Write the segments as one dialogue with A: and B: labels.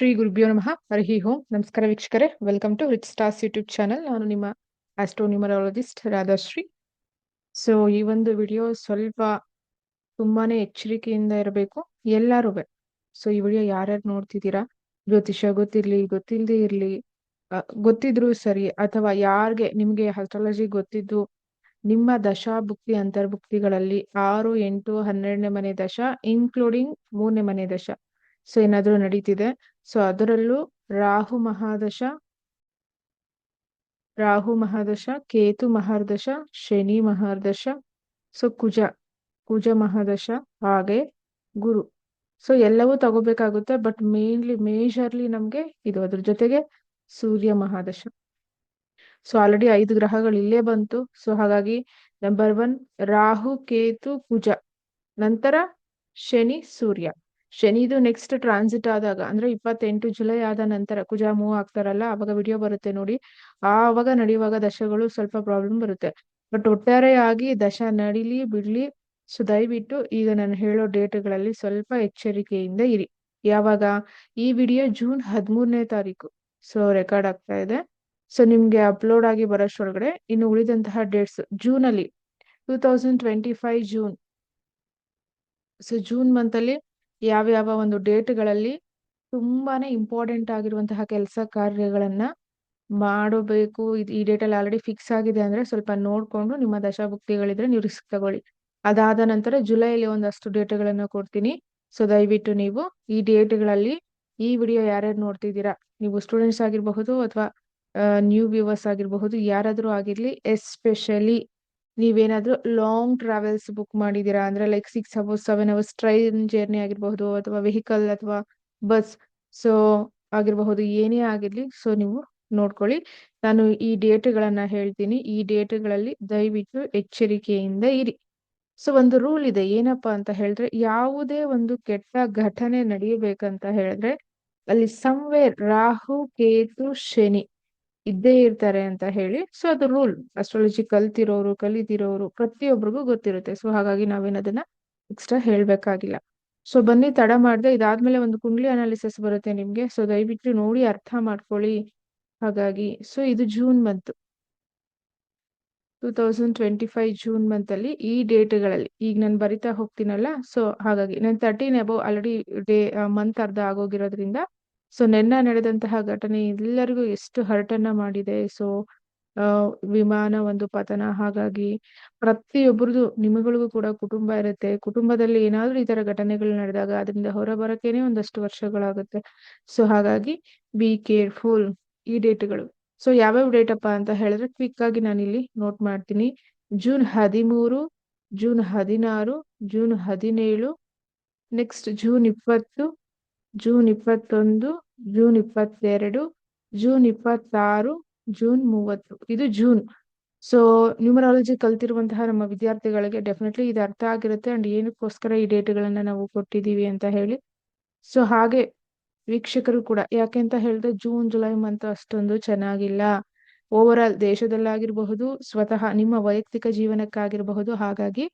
A: ಶ್ರೀ ಗುರುಭ್ಯೋ ನಮಃ. ಹರಿ ಹೋ ನಮಸ್ಕಾರ ವೀಕ್ಷಕರೇ. Welcome to rich stars YouTube channel ನಾನು ನಿಮ್ಮ ಆಸ್ಟ್ರೋನ್ಯೂಮರಾಲಜಿಸ್ಟ್ ರಾಧಾಶ್ರೀ. ಸೊ ಈ ಒಂದು ವಿಡಿಯೋ ಸ್ವಲ್ಪ ತುಂಬಾನೇ ಎಚ್ಚರಿಕೆಯಿಂದ ಇರಬೇಕು. ಎಲ್ಲರೂ ಸೊ ಈ ವಿಡಿಯೋ ಯಾರ್ಯಾರು ನೋಡ್ತಿದ್ದೀರಾ? ಜ್ಯೋತಿಷ ಗೊತ್ತಿರ್ಲಿ ಗೊತ್ತಿಲ್ಲದೆ ಇರ್ಲಿ ಗೊತ್ತಿದ್ರು ಸರಿ ಅಥವಾ ಯಾರಿಗೆ ನಿಮ್ಗೆ ಆಸ್ಟ್ರಾಲಜಿ ಗೊತ್ತಿದ್ದು, ನಿಮ್ಮ ದಶಾ ಭುಕ್ತಿ ಅಂತರ್ಭುಕ್ತಿಗಳಲ್ಲಿ ಆರು, ಎಂಟು, ಹನ್ನೆರಡನೇ ಮನೆ ದಶ ಇನ್ಕ್ಲೂಡಿಂಗ್ ಮೂರನೇ ಮನೆ ದಶ. ಸೊ ಏನಾದ್ರೂ ನಡೀತಿದೆ. ಸೊ ಅದರಲ್ಲೂ ರಾಹು ಮಹಾದಶ ರಾಹು ಮಹಾದಶ, ಕೇತು ಮಹಾರ್ದಶ ಶನಿ ಮಹಾರ್ದಶ ಸೊ ಕುಜ ಕುಜ ಮಹಾದಶ, ಹಾಗೆ ಗುರು. ಸೊ ಎಲ್ಲವೂ ತಗೋಬೇಕಾಗುತ್ತೆ, ಬಟ್ ಮೇನ್ಲಿ, ಮೇಜರ್ಲಿ ನಮ್ಗೆ ಇದು ಅದ್ರ ಜೊತೆಗೆ ಸೂರ್ಯ ಮಹಾದಶ. ಸೊ ಆಲ್ರೆಡಿ ಐದು ಗ್ರಹಗಳು ಇಲ್ಲೇ ಬಂತು. ಸೊ ಹಾಗಾಗಿ ನಂಬರ್ ಒನ್ ರಾಹು, ಕೇತು, ಕುಜ, ನಂತರ ಶನಿ, ಸೂರ್ಯ. ಶನಿದು ನೆಕ್ಸ್ಟ್ ಟ್ರಾನ್ಸಿಟ್ ಆದಾಗ, ಅಂದ್ರೆ ಇಪ್ಪತ್ತೆಂಟು ಜುಲೈ ಆದ ನಂತರ, ಕುಜ ಮೂವ್ ಆಗ್ತಾರಲ್ಲ ಅವಾಗ ವಿಡಿಯೋ ಬರುತ್ತೆ ನೋಡಿ. ಆವಾಗ ನಡೆಯುವಾಗ ದಶಗಳು ಸ್ವಲ್ಪ ಪ್ರಾಬ್ಲಮ್ ಬರುತ್ತೆ. ಬಟ್ ಒಟ್ಟಾರೆಯಾಗಿ ದಶ ನಡಿಲಿ, ಬಿಡ್ಲಿ, ಸೊ ದಯವಿಟ್ಟು ಈಗ ನಾನು ಹೇಳೋ ಡೇಟ್ಗಳಲ್ಲಿ ಸ್ವಲ್ಪ ಎಚ್ಚರಿಕೆಯಿಂದ ಇರಿ. ಯಾವಾಗ? ಈ ವಿಡಿಯೋ ಜೂನ್ ಹದಿಮೂರನೇ ತಾರೀಕು. ಸೊ ರೆಕಾರ್ಡ್ ಆಗ್ತಾ ಇದೆ. ಸೊ ನಿಮ್ಗೆ ಅಪ್ಲೋಡ್ ಆಗಿ ಬರೋಷ್ಟೊಳಗಡೆ ಇನ್ನು ಉಳಿದಂತಹ ಡೇಟ್ಸ್ ಜೂನ್ ಅಲ್ಲಿ. Two thousand twenty five June so June month ಯಾವ ಯಾವ ಒಂದು ಡೇಟ್ಗಳಲ್ಲಿ ತುಂಬಾನೇ ಇಂಪಾರ್ಟೆಂಟ್ ಆಗಿರುವಂತಹ ಕೆಲಸ ಕಾರ್ಯಗಳನ್ನ ಮಾಡಬೇಕು. ಈ ಡೇಟಲ್ಲಿ ಆಲ್ರೆಡಿ ಫಿಕ್ಸ್ ಆಗಿದೆ ಅಂದ್ರೆ ಸ್ವಲ್ಪ ನೋಡ್ಕೊಂಡು ನಿಮ್ಮ ದಶಾಭುಕ್ತಿಗಳಿದ್ರೆ ನೀವು ರಿಸ್ಕ್ ತಗೊಳ್ಳಿ. ಅದಾದ ನಂತರ ಜುಲೈಲಿ ಒಂದಷ್ಟು ಡೇಟ್ಗಳನ್ನು ಕೊಡ್ತೀನಿ. ಸೊ ದಯವಿಟ್ಟು ನೀವು ಈ ಡೇಟ್ಗಳಲ್ಲಿ ಈ ವಿಡಿಯೋ ಯಾರ್ಯಾರು ನೋಡ್ತಿದ್ದೀರಾ? ನೀವು ಸ್ಟೂಡೆಂಟ್ಸ್ ಆಗಿರಬಹುದು ಅಥವಾ ನ್ಯೂ ವ್ಯೂವರ್ಸ್ ಆಗಿರಬಹುದು, ಯಾರಾದರೂ ಆಗಿರ್ಲಿ ಎಸ್ಪೆಷಲಿ ನೀವೇನಾದ್ರೂ ಲಾಂಗ್ ಟ್ರಾವೆಲ್ಸ್ ಬುಕ್ ಮಾಡಿದೀರಾ ಅಂದ್ರೆ like six hours seven hours train journey ಆಗಿರಬಹುದು ಅಥವಾ ವೆಹಿಕಲ್ ಅಥವಾ ಬಸ್ ಸೊ ಆಗಿರಬಹುದು, ಏನೇ ಆಗಿರ್ಲಿ ಸೊ ನೀವು ನೋಡ್ಕೊಳ್ಳಿ. ನಾನು ಈ ಡೇಟ್ಗಳನ್ನ ಹೇಳ್ತೀನಿ. ಈ ಡೇಟ್ಗಳಲ್ಲಿ ದಯವಿಟ್ಟು ಎಚ್ಚರಿಕೆಯಿಂದ ಇರಿ. ಸೊ ಒಂದು ರೂಲ್ ಇದೆ. ಏನಪ್ಪಾ ಅಂತ ಹೇಳಿದ್ರೆ, ಯಾವುದೇ ಒಂದು ಕೆಟ್ಟ ಘಟನೆ ನಡೆಯಬೇಕಂತ ಹೇಳಿದ್ರೆ, ಅಲ್ಲಿ ಸಂವೇರ್ ರಾಹು, ಕೇತು, ಶನಿ. ಇದ್ದೇ ಇರ್ತಾರೆ ಅಂತ ಹೇಳಿ ಸೊ ಅದು ರೂಲ್ ಅಸ್ಟ್ರಾಲಜಿ ಕಲ್ತಿರೋರು, ಕಲಿತಿರೋರು ಪ್ರತಿಯೊಬ್ಬರಿಗೂ ಗೊತ್ತಿರುತ್ತೆ. ಸೊ ಹಾಗಾಗಿ ನಾವೇನದನ್ನ ಎಕ್ಸ್ಟ್ರಾ ಹೇಳ್ಬೇಕಾಗಿಲ್ಲ. ಸೊ ಬನ್ನಿ, ತಡ ಮಾಡ್ದೆ, ಇದಾದ್ಮೇಲೆ ಒಂದು ಕುಂಡ್ಲಿ ಅನಾಲಿಸಿಸ್ ಬರುತ್ತೆ ನಿಮ್ಗೆ. ಸೊ ದಯವಿಟ್ಟು ನೋಡಿ, ಅರ್ಥ ಮಾಡ್ಕೊಳ್ಳಿ. ಹಾಗಾಗಿ ಸೊ ಇದು June month two thousand twenty five June month ಅಲ್ಲಿ ಈ ಡೇಟ್ಗಳಲ್ಲಿ ಈಗ ನಾನು ಬರಿತಾ ಹೋಗ್ತೀನಲ್ಲ ಸೊ ಹಾಗಾಗಿ, ನಾನು thirteen above already day month ಅರ್ಧ ಆಗೋಗಿರೋದ್ರಿಂದ ಸೊ ನೆನ್ನ ನಡೆದಂತಹ ಘಟನೆ ಎಲ್ಲರಿಗೂ ಎಷ್ಟು ಹರ್ಟನ್ನ ಮಾಡಿದೆ. ಸೊ ವಿಮಾನ ಒಂದು ಪತನ. ಹಾಗಾಗಿ ಪ್ರತಿಯೊಬ್ಬರದು ನಿಮಗಳಿಗೂ ಕೂಡ ಕುಟುಂಬ ಇರುತ್ತೆ. ಕುಟುಂಬದಲ್ಲಿ ಏನಾದ್ರೂ ಈ ತರ ಘಟನೆಗಳು ನಡೆದಾಗ ಅದರಿಂದ ಹೊರಬರಕೇನೆ ಒಂದಷ್ಟು ವರ್ಷಗಳಾಗುತ್ತೆ. ಸೊ ಹಾಗಾಗಿ ಬಿ ಕೇರ್ಫುಲ್ ಈ ಡೇಟ್ಗಳು. ಸೊ ಯಾವ್ಯಾವ ಡೇಟ್ ಅಪ್ಪ ಅಂತ ಹೇಳಿದ್ರೆ ಕ್ವಿಕ್ ಆಗಿ ನಾನು ಇಲ್ಲಿ ನೋಟ್ ಮಾಡ್ತೀನಿ. ಜೂನ್ ಹದಿಮೂರು ಜೂನ್ ಹದಿನಾರು ಜೂನ್ ಹದಿನೇಳು ನೆಕ್ಸ್ಟ್ ಜೂನ್ ಇಪ್ಪತ್ತು ಜೂನ್ ಇಪ್ಪತ್ತೊಂದು, ಜೂನ್ ಇಪ್ಪತ್ತೆರಡು, ಜೂನ್ ಇಪ್ಪತ್ತಾರು, ಜೂನ್ ಮೂವತ್ತು. ಇದು ಜೂನ್. ಸೊ ನ್ಯೂಮರಾಲಜಿ ಕಲ್ತಿರುವಂತಹ ನಮ್ಮ ವಿದ್ಯಾರ್ಥಿಗಳಿಗೆ ಡೆಫಿನೆಟ್ಲಿ ಇದು ಅರ್ಥ ಆಗಿರುತ್ತೆ ಅಂಡ್ ಏನಕ್ಕೋಸ್ಕರ ಈ ಡೇಟ್ಗಳನ್ನ ನಾವು ಕೊಟ್ಟಿದೀವಿ ಅಂತ ಹೇಳಿ. ಸೊ ಹಾಗೆ ವೀಕ್ಷಕರು ಕೂಡ, ಯಾಕೆ ಅಂತ ಹೇಳಿದ್ರೆ ಜೂನ್, ಜುಲೈ ಮಂತ್ ಅಷ್ಟೊಂದು ಚೆನ್ನಾಗಿಲ್ಲ. ಓವರ್ ಆಲ್ ದೇಶದಲ್ಲಾಗಿರಬಹುದು, ಸ್ವತಃ ನಿಮ್ಮ ವೈಯಕ್ತಿಕ ಜೀವನಕ್ಕಾಗಿರಬಹುದು, ಹಾಗಾಗಿ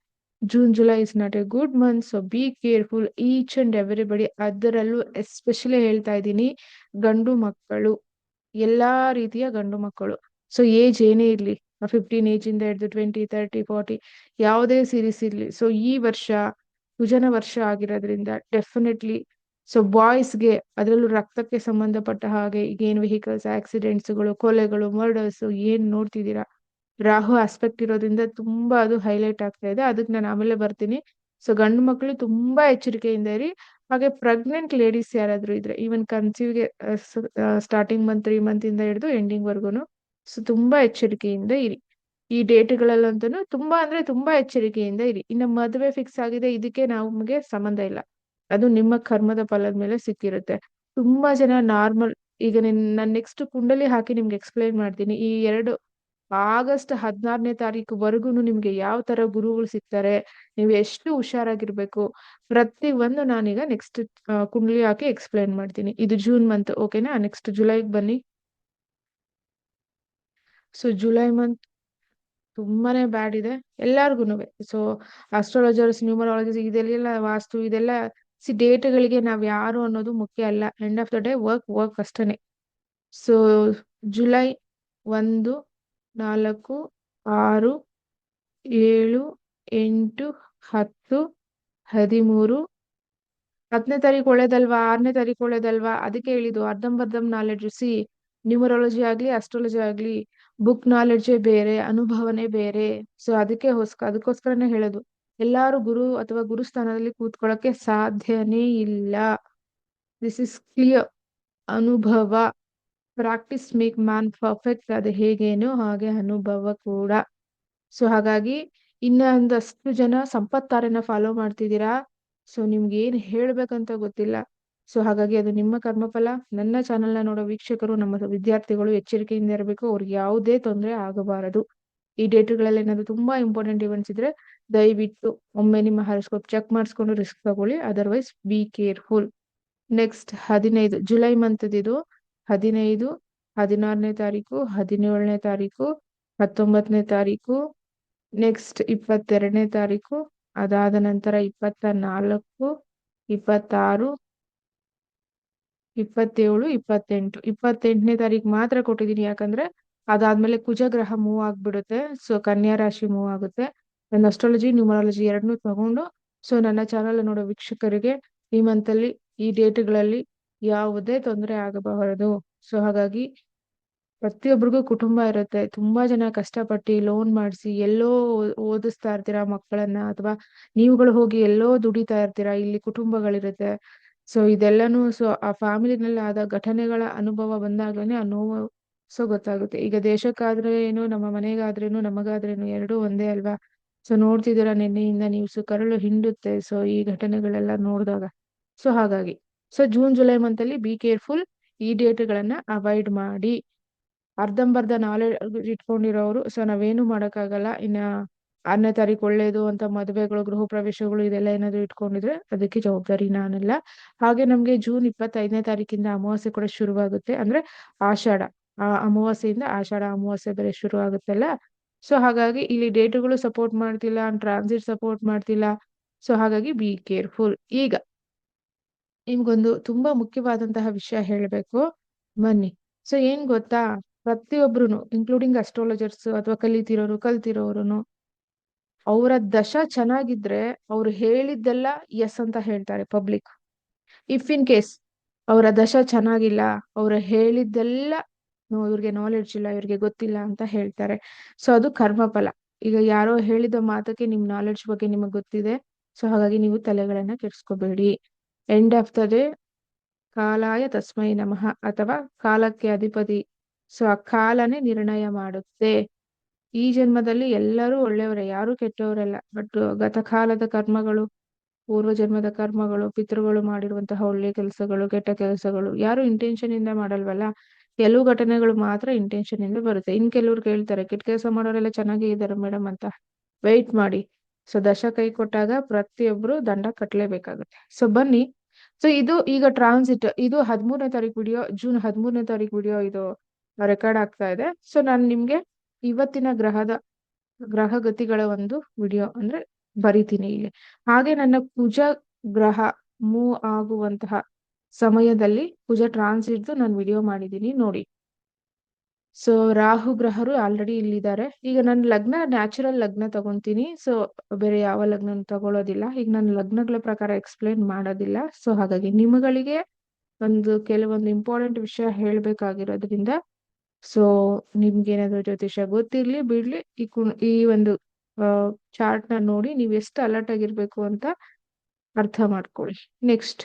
A: June July is not a good month so be careful each and everybody ಅದರಲ್ಲೂ ಎಸ್ಪೆಷಲಿ ಹೇಳ್ತಾ ಇದ್ದೀನಿ, ಗಂಡು ಮಕ್ಕಳು, ಎಲ್ಲಾ ರೀತಿಯ ಗಂಡು ಮಕ್ಕಳು. ಸೊ ಏಜ್ ಏನೇ ಇರಲಿ ಫಿಫ್ಟೀನ್ ಏಜ್ ಇಂದ ಹಿಡಿದು ಟ್ವೆಂಟಿ ತರ್ಟಿ ಫಾರ್ಟಿ ಯಾವುದೇ ಸೀರೀಸ್ ಇರಲಿ. ಸೊ ಈ ವರ್ಷ ಕುಜನ ವರ್ಷ ಆಗಿರೋದ್ರಿಂದ ಡೆಫಿನೆಟ್ಲಿ ಸೊ ಬಾಯ್ಸ್ಗೆ ಅದರಲ್ಲೂ ರಕ್ತಕ್ಕೆ ಸಂಬಂಧಪಟ್ಟ ಹಾಗೆ ಈಗೇನು ವೆಹಿಕಲ್ಸ್ ಆಕ್ಸಿಡೆಂಟ್ಸ್ಗಳು ಕೊಲೆಗಳು ಮರ್ಡರ್ಸ್ ಏನು ನೋಡ್ತಿದ್ದೀರಾ? ರಾಹು ಆಸ್ಪೆಕ್ಟ್ ಇರೋದ್ರಿಂದ ತುಂಬಾ ಅದು ಹೈಲೈಟ್ ಆಗ್ತಾ ಇದೆ. ಅದಕ್ಕೆ ನಾನು ಆಮೇಲೆ ಬರ್ತೀನಿ. ಸೊ ಗಂಡು ಮಕ್ಕಳು ತುಂಬಾ ಎಚ್ಚರಿಕೆಯಿಂದ ಇರಿ. ಹಾಗೆ ಪ್ರೆಗ್ನೆಂಟ್ ಲೇಡೀಸ್ ಯಾರಾದ್ರೂ ಇದ್ರೆ ಈವನ್ ಕನ್ಸೀವ್ಗೆ ಸ್ಟಾರ್ಟಿಂಗ್ ಮಂತ್ ತ್ರೀ ಮಂತ್ ಇಂದ ಹಿಡಿದು ಎಂಡಿಂಗ್ ವರ್ಗುನು ಸೊ ತುಂಬಾ ಎಚ್ಚರಿಕೆಯಿಂದ ಇರಿ. ಈ ಡೇಟ್ಗಳಲ್ಲಂತೂ ತುಂಬಾ ಅಂದ್ರೆ ತುಂಬಾ ಎಚ್ಚರಿಕೆಯಿಂದ ಇರಿ. ಇನ್ನು ಮದುವೆ ಫಿಕ್ಸ್ ಆಗಿದೆ, ಇದಕ್ಕೆ ನಮ್ಗೆ ಸಂಬಂಧ ಇಲ್ಲ. ಅದು ನಿಮ್ಮ ಕರ್ಮದ ಫಲದ ಮೇಲೆ ಸಿಕ್ಕಿರುತ್ತೆ. ತುಂಬಾ ಜನ ನಾರ್ಮಲ್ ಈಗ ನಾನು ನೆಕ್ಸ್ಟ್ ಕುಂಡಲಿ ಹಾಕಿ ನಿಮ್ಗೆ ಎಕ್ಸ್ಪ್ಲೈನ್ ಮಾಡ್ತೀನಿ. ಈ ಎರಡು ಆಗಸ್ಟ್ ಹದಿನಾರನೇ ತಾರೀಕುವರೆಗೂ ನಿಮ್ಗೆ ಯಾವ ತರ ಗುರುಗಳು ಸಿಗ್ತಾರೆ, ನೀವು ಎಷ್ಟು ಹುಷಾರಾಗಿರ್ಬೇಕು ಪ್ರತಿ ಒಂದು ನಾನೀಗ ನೆಕ್ಸ್ಟ್ ಕುಂಡ್ಲಿ ಹಾಕಿ ಎಕ್ಸ್ಪ್ಲೈನ್ ಮಾಡ್ತೀನಿ. ಇದು ಜೂನ್ ಮಂತ್ ಓಕೆನಾ ನೆಕ್ಸ್ಟ್ ಜುಲೈಗೆ ಬನ್ನಿ. ಸೊ ಜುಲೈ ಮಂತ್ ತುಂಬಾನೇ ಬ್ಯಾಡ್ ಇದೆ ಎಲ್ಲಾರ್ಗುನು. ಸೊ ಅಸ್ಟ್ರಾಲಜರ್ಸ್ ನ್ಯೂಮರಾಲಜಿಸ್ ಇದೆಲ್ಲ ವಾಸ್ತು, ಇದೆಲ್ಲ ಸಿ ಡೇಟ್ಗಳಿಗೆ ನಾವ್ ಯಾರು ಅನ್ನೋದು ಮುಖ್ಯ ಅಲ್ಲ. End of the day work work ಅಷ್ಟೇನೆ. ಸೊ ಜುಲೈ ಒಂದು ನಾಲ್ಕು, ಆರು, ಏಳು, ಎಂಟು, ಹತ್ತು, ಹದಿಮೂರು. ಹತ್ತನೇ ತಾರೀಕು ಒಳ್ಳೇದಲ್ವಾ? ಆರನೇ ತಾರೀಕು ಒಳ್ಳೇದಲ್ವಾ? ಅದಕ್ಕೆ ಹೇಳಿದ್ದು ಅರ್ಧಂಬರ್ಧಂ ನಾಲೆಡ್ಜ್ ಸಿ ನ್ಯೂಮರಾಲಜಿ ಆಗ್ಲಿ ಅಸ್ಟ್ರಾಲಜಿ ಆಗ್ಲಿ ಬುಕ್ ನಾಲೆಡ್ಜೇ ಬೇರೆ, ಅನುಭವನೇ ಬೇರೆ. ಸೊ ಅದಕ್ಕೆ ಹೊಸ್ಕ, ಅದಕ್ಕೋಸ್ಕರನೇ ಹೇಳೋದು. ಎಲ್ಲಾರು ಗುರು ಅಥವಾ ಗುರುಸ್ಥಾನದಲ್ಲಿ ಕೂತ್ಕೊಳ್ಳೋಕೆ ಸಾಧ್ಯನೇ ಇಲ್ಲ. ದಿಸ್ ಇಸ್ ಕ್ಲಿಯರ್ ಅನುಭವ. ಪ್ರಾಕ್ಟೀಸ್ ಮೇಕ್ ಮ್ಯಾನ್ ಪರ್ಫೆಕ್ಟ್ ಅದು ಹೇಗೇನು ಹಾಗೆ ಅನುಭವ ಕೂಡ. ಸೊ ಹಾಗಾಗಿ ಇನ್ನೊಂದಷ್ಟು ಜನ ಸಂಪತ್ತಾರೆನ ಫಾಲೋ ಮಾಡ್ತಿದ್ದೀರಾ? ಸೊ ನಿಮ್ಗೆ ಏನ್ ಹೇಳ್ಬೇಕಂತ ಗೊತ್ತಿಲ್ಲ. ಸೊ ಹಾಗಾಗಿ ಅದು ನಿಮ್ಮ ಕರ್ಮಫಲ. ನನ್ನ ಚಾನೆಲ್ನ ನೋಡೋ ವೀಕ್ಷಕರು, ನಮ್ಮ ವಿದ್ಯಾರ್ಥಿಗಳು ಎಚ್ಚರಿಕೆಯಿಂದ ಇರಬೇಕು. ಅವ್ರಿಗೆ ಯಾವುದೇ ತೊಂದರೆ ಆಗಬಾರದು. ಈ ಡೇಟ್ಗಳಲ್ಲಿ ಏನಾದ್ರು ತುಂಬಾ ಇಂಪಾರ್ಟೆಂಟ್ ಇವೆಂಟ್ಸ್ ಇದ್ರೆ ದಯವಿಟ್ಟು ಒಮ್ಮೆ ನಿಮ್ಮ ಹಾರೋಸ್ಕೋಪ್ ಚೆಕ್ ಮಾಡಿಸ್ಕೊಂಡು ರಿಸ್ಕ್ ತಗೊಳ್ಳಿ. ಅದರ್ವೈಸ್ ಬಿ ಕೇರ್ಫುಲ್ ನೆಕ್ಸ್ಟ್ ಹದಿನೈದು ಜುಲೈ ಮಂತ್ ಇದು. ಹದಿನೈದು, ಹದಿನಾರನೇ ತಾರೀಕು, ಹದಿನೇಳನೇ ತಾರೀಕು, ಹತ್ತೊಂಬತ್ತನೇ ತಾರೀಕು ನೆಕ್ಸ್ಟ್ ಇಪ್ಪತ್ತೆರಡನೇ ತಾರೀಕು, ಅದಾದ ನಂತರ ಇಪ್ಪತ್ತ ನಾಲ್ಕು ಇಪ್ಪತ್ತಾರು, ಇಪ್ಪತ್ತೇಳು, ಇಪ್ಪತ್ತೆಂಟು. ಇಪ್ಪತ್ತೆಂಟನೇ ತಾರೀಕು ಮಾತ್ರ ಕೊಟ್ಟಿದ್ದೀನಿ. ಯಾಕಂದ್ರೆ ಅದಾದ್ಮೇಲೆ ಕುಜಗ್ರಹ ಮೂವ್ ಆಗ್ಬಿಡುತ್ತೆ. ಸೊ ಕನ್ಯಾ ರಾಶಿ ಮೂವ್ ಆಗುತ್ತೆ. ನನ್ನ ಅಸ್ಟ್ರಾಲಜಿ ನ್ಯೂಮರಾಲಜಿ ಎರಡನ್ನೂ ತಗೊಂಡು ಸೊ ನನ್ನ ಚಾನಲ್ ನೋಡೋ ವೀಕ್ಷಕರಿಗೆ ಈ ಮಂತ್ ಅಲ್ಲಿ ಈ ಡೇಟ್ಗಳಲ್ಲಿ ಯಾವುದೇ ತೊಂದರೆ ಆಗಬಾರದು. ಸೊ ಹಾಗಾಗಿ ಪ್ರತಿಯೊಬ್ಬರಿಗೂ ಕುಟುಂಬ ಇರುತ್ತೆ. ತುಂಬಾ ಜನ ಕಷ್ಟಪಟ್ಟು ಲೋನ್ ಮಾಡಿಸಿ ಎಲ್ಲೋ ಓದಿಸ್ತಾ ಇರ್ತೀರಾ ಮಕ್ಕಳನ್ನ ಅಥವಾ ನೀವುಗಳು ಹೋಗಿ ಎಲ್ಲೋ ದುಡಿತಾ ಇರ್ತೀರಾ, ಇಲ್ಲಿ ಕುಟುಂಬಗಳಿರುತ್ತೆ. ಸೊ ಇದೆಲ್ಲಾನು ಸೊ ಆ ಫ್ಯಾಮಿಲಿನಲ್ಲಿ ಆದ ಘಟನೆಗಳ ಅನುಭವ ಬಂದಾಗಲೇ ಆ ನೋವು ಸೊ ಗೊತ್ತಾಗುತ್ತೆ. ಈಗ ದೇಶಕ್ಕಾದ್ರೆ ಏನು ನಮ್ಮ ಮನೆಗಾದ್ರೇನು, ನಮಗಾದ್ರೇನು ಎರಡೂ ಒಂದೇ ಅಲ್ವಾ? ಸೊ ನೋಡ್ತಿದ್ದೀರಾ ನಿನ್ನೆಯಿಂದ ನೀವು ಸೊ ಕರಳು ಹಿಂಡುತ್ತೆ. ಸೊ ಈ ಘಟನೆಗಳೆಲ್ಲ ನೋಡಿದಾಗ. ಸೊ ಹಾಗಾಗಿ ಸೊ ಜೂನ್ ಜುಲೈ ಮಂತ್ ಅಲ್ಲಿ ಬಿ ಕೇರ್ಫುಲ್ ಈ ಡೇಟ್ ಗಳನ್ನ ಅವಾಯ್ಡ್ ಮಾಡಿ. ಅರ್ಧಂಬರ್ಧ ನಾಲೆಡ್ಜ್ ಇಟ್ಕೊಂಡಿರೋರು ಸೊ ನಾವೇನು ಮಾಡೋಕ್ಕಾಗಲ್ಲ. ಇನ್ನ ಆರನೇ ತಾರೀಕು ಒಳ್ಳೇದು ಅಂತ ಮದುವೆಗಳು, ಗೃಹ ಪ್ರವೇಶಗಳು ಇದೆಲ್ಲ ಏನಾದ್ರು ಇಟ್ಕೊಂಡಿದ್ರೆ ಅದಕ್ಕೆ ಜವಾಬ್ದಾರಿ ನಾನಲ್ಲ. ಹಾಗೆ ನಮ್ಗೆ ಜೂನ್ ಇಪ್ಪತ್ತೈದನೇ ತಾರೀಕಿಂದ ಅಮಾವಾಸ್ಯೆ ಕೂಡ ಶುರುವಾಗುತ್ತೆ. ಅಂದ್ರೆ ಆಷಾಢ. ಆ ಅಮಾವಾಸ್ಯೆಯಿಂದ ಆಷಾಢ ಅಮಾವಾಸ್ಯೆ ಬೇರೆ ಶುರು ಆಗುತ್ತಲ್ಲ. ಸೊ ಹಾಗಾಗಿ ಇಲ್ಲಿ ಡೇಟುಗಳು ಸಪೋರ್ಟ್ ಮಾಡ್ತಿಲ್ಲ ಟ್ರಾನ್ಸಿಟ್ ಸಪೋರ್ಟ್ ಮಾಡ್ತಿಲ್ಲ. ಸೊ ಹಾಗಾಗಿ ಬಿ ಕೇರ್ಫುಲ್ ಈಗ ನಿಮ್ಗೊಂದು ತುಂಬಾ ಮುಖ್ಯವಾದಂತಹ ವಿಷಯ ಹೇಳ್ಬೇಕು. ಬನ್ನಿ. ಸೊ ಏನ್ ಗೊತ್ತಾ? ಪ್ರತಿಯೊಬ್ರು ಇನ್ಕ್ಲೂಡಿಂಗ್ ಅಸ್ಟ್ರಾಲಜರ್ಸ್ ಅಥವಾ ಕಲಿತಿರೋರು ಕಲ್ತಿರೋರು ಅವರ ದಶ ಚೆನ್ನಾಗಿದ್ರೆ ಅವ್ರು ಹೇಳಿದ್ದೆಲ್ಲ ಎಸ್ ಅಂತ ಹೇಳ್ತಾರೆ ಪಬ್ಲಿಕ್ ಇಫ್ ಇನ್ ಕೇಸ್ ಅವರ ದಶ ಚೆನ್ನಾಗಿಲ್ಲ, ಅವ್ರು ಹೇಳಿದ್ದೆಲ್ಲ ಇವ್ರಿಗೆ ನಾಲೆಡ್ಜ್ ಇಲ್ಲ, ಇವ್ರಿಗೆ ಗೊತ್ತಿಲ್ಲ ಅಂತ ಹೇಳ್ತಾರೆ. ಸೊ ಅದು ಕರ್ಮಫಲ. ಈಗ ಯಾರೋ ಹೇಳಿದ ಮಾತಕ್ಕೆ ನಿಮ್ ನಾಲೆಡ್ಜ್ ಬಗ್ಗೆ ನಿಮಗೆ ಗೊತ್ತಿದೆ. ಸೊ ಹಾಗಾಗಿ ನೀವು ತಲೆಗಳನ್ನ ಕೆಡ್ಸ್ಕೋಬೇಡಿ. ಎಂಡ್ ಆಫ್ ದ ಡೇ ಕಾಲಾಯ ತಸ್ಮೈ ನಮಃ ಅಥವಾ ಕಾಲಕ್ಕೆ ಅಧಿಪತಿ. ಸೊ ಆ ಕಾಲನೇ ನಿರ್ಣಯ ಮಾಡುತ್ತೆ. ಈ ಜನ್ಮದಲ್ಲಿ ಎಲ್ಲರೂ ಒಳ್ಳೆಯವರೇ, ಯಾರು ಕೆಟ್ಟವರಲ್ಲ. ಬಟ್ ಗತಕಾಲದ ಕರ್ಮಗಳು, ಪೂರ್ವ ಜನ್ಮದ ಕರ್ಮಗಳು, ಪಿತೃಗಳು ಮಾಡಿರುವಂತಹ ಒಳ್ಳೆ ಕೆಲಸಗಳು, ಕೆಟ್ಟ ಕೆಲಸಗಳು, ಯಾರು ಇಂಟೆನ್ಷನ್ ಇಂದ ಮಾಡಲ್ವಲ್ಲ. ಕೆಲವು ಘಟನೆಗಳು ಮಾತ್ರ ಇಂಟೆನ್ಷನ್ ಇಂದ ಬರುತ್ತೆ. ಇನ್ ಕೆಲವ್ರು ಕೇಳ್ತಾರೆ, ಕೆಟ್ಟ ಕೆಲಸ ಮಾಡೋರೆಲ್ಲ ಚೆನ್ನಾಗೇ ಇದ್ದಾರೆ ಮೇಡಮ್ ಅಂತ. ವೆಯ್ಟ್ ಮಾಡಿ. ಸೊ ದಶ ಕೈ ಕೊಟ್ಟಾಗ ಪ್ರತಿಯೊಬ್ರು ದಂಡ ಕಟ್ಟಲೇಬೇಕಾಗುತ್ತೆ ಸೊ ಬನ್ನಿ. ಸೊ ಇದು ಈಗ ಟ್ರಾನ್ಸಿಟ್ ಇದು ಹದಿಮೂರನೇ ತಾರೀಕು ವಿಡಿಯೋ ಜೂನ್ ಹದಿಮೂರನೇ ತಾರೀಕು ವಿಡಿಯೋ ಇದು ರೆಕಾರ್ಡ್ ಆಗ್ತಾ ಇದೆ. ಸೊ ನಾನು ನಿಮ್ಗೆ ಇವತ್ತಿನ ಗ್ರಹದ ಗ್ರಹ ಗತಿಗಳ ಒಂದು ವಿಡಿಯೋ ಅಂದ್ರೆ ಬರಿತೀನಿ ಇಲ್ಲಿ ಹಾಗೆ ನನ್ನ ಕುಜ ಗ್ರಹ ಮೂವ್ ಆಗುವಂತಹ ಸಮಯದಲ್ಲಿ ಕುಜ ಟ್ರಾನ್ಸಿಟ್ ನಾನು ವಿಡಿಯೋ ಮಾಡಿದ್ದೀನಿ ನೋಡಿ. ಸೊ ರಾಹು ಗ್ರಹರು ಆಲ್ರೆಡಿ ಇಲ್ಲಿದ್ದಾರೆ. ಈಗ ನನ್ನ ಲಗ್ನ ನ್ಯಾಚುರಲ್ ಲಗ್ನ ತಗೊಂತೀನಿ. ಸೊ ಬೇರೆ ಯಾವ ಲಗ್ನ ತಗೊಳ್ಳೋದಿಲ್ಲ ಈಗ ನನ್ನ ಲಗ್ನಗಳ ಪ್ರಕಾರ ಎಕ್ಸ್ಪ್ಲೇನ್ ಮಾಡೋದಿಲ್ಲ. ಸೊ ಹಾಗಾಗಿ ನಿಮಗಳಿಗೆ ಒಂದು ಕೆಲವೊಂದು ಇಂಪಾರ್ಟೆಂಟ್ ವಿಷಯ ಹೇಳ್ಬೇಕಾಗಿರೋದ್ರಿಂದ ಸೊ ನಿಮ್ಗೆ ಏನಾದ್ರು ಜ್ಯೋತಿಷ ಗೊತ್ತಿರ್ಲಿ, ಬಿಡ್ಲಿ, ಈ ಕು ಈ ಒಂದು ಚಾರ್ಟ್ನ ನೋಡಿ ನೀವು ಎಷ್ಟು ಅಲರ್ಟ್ ಆಗಿರ್ಬೇಕು ಅಂತ ಅರ್ಥ ಮಾಡ್ಕೊಳ್ಳಿ. ನೆಕ್ಸ್ಟ್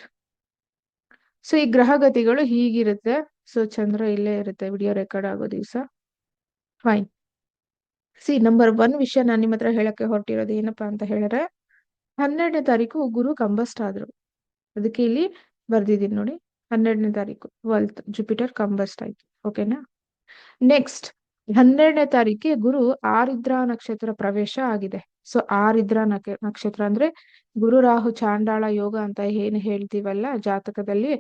A: ಸೊ ಈ ಗ್ರಹಗತಿಗಳು ಹೀಗಿರುತ್ತೆ. ಸೊ ಚಂದ್ರ ಇಲ್ಲೇ ಇರುತ್ತೆ. ವಿಡಿಯೋ ರೆಕಾರ್ಡ್ ಆಗೋ ದಿವಸ. ಫೈನ್ ಸಿ ನಂಬರ್ ಒನ್ ವಿಷಯ ನಾನು ನಿಮ್ಮ ಹತ್ರ ಹೇಳಕ್ಕೆ ಹೊರಟಿರೋದು ಏನಪ್ಪಾ ಅಂತ ಹೇಳಿದ್ರೆ, ಹನ್ನೆರಡನೇ ತಾರೀಕು ಗುರು ಕಂಬಸ್ಟ್ ಆದ್ರು ಅದಕ್ಕೆ ಇಲ್ಲಿ ಬರ್ದಿದ್ದೀನಿ ನೋಡಿ. ಹನ್ನೆರಡನೇ ತಾರೀಕು ಟ್ವೆಲ್ತ್ ಜುಪಿಟರ್ ಕಂಬಸ್ಟ್ ಆಯ್ತು ಓಕೆನಾ ನೆಕ್ಸ್ಟ್ ಹನ್ನೆರಡನೇ ತಾರೀಕಿಗೆ ಗುರು ಆರಿದ್ರ ನಕ್ಷತ್ರ ಪ್ರವೇಶ ಆಗಿದೆ. ಸೊ ಆರಿದ್ರ ನಕ್ಷ ನಕ್ಷತ್ರ ಅಂದ್ರೆ ಗುರು ರಾಹು ಚಾಂಡಾಳ ಯೋಗ ಅಂತ ಏನ್ ಹೇಳ್ತೀವಲ್ಲ ಜಾತಕದಲ್ಲಿ,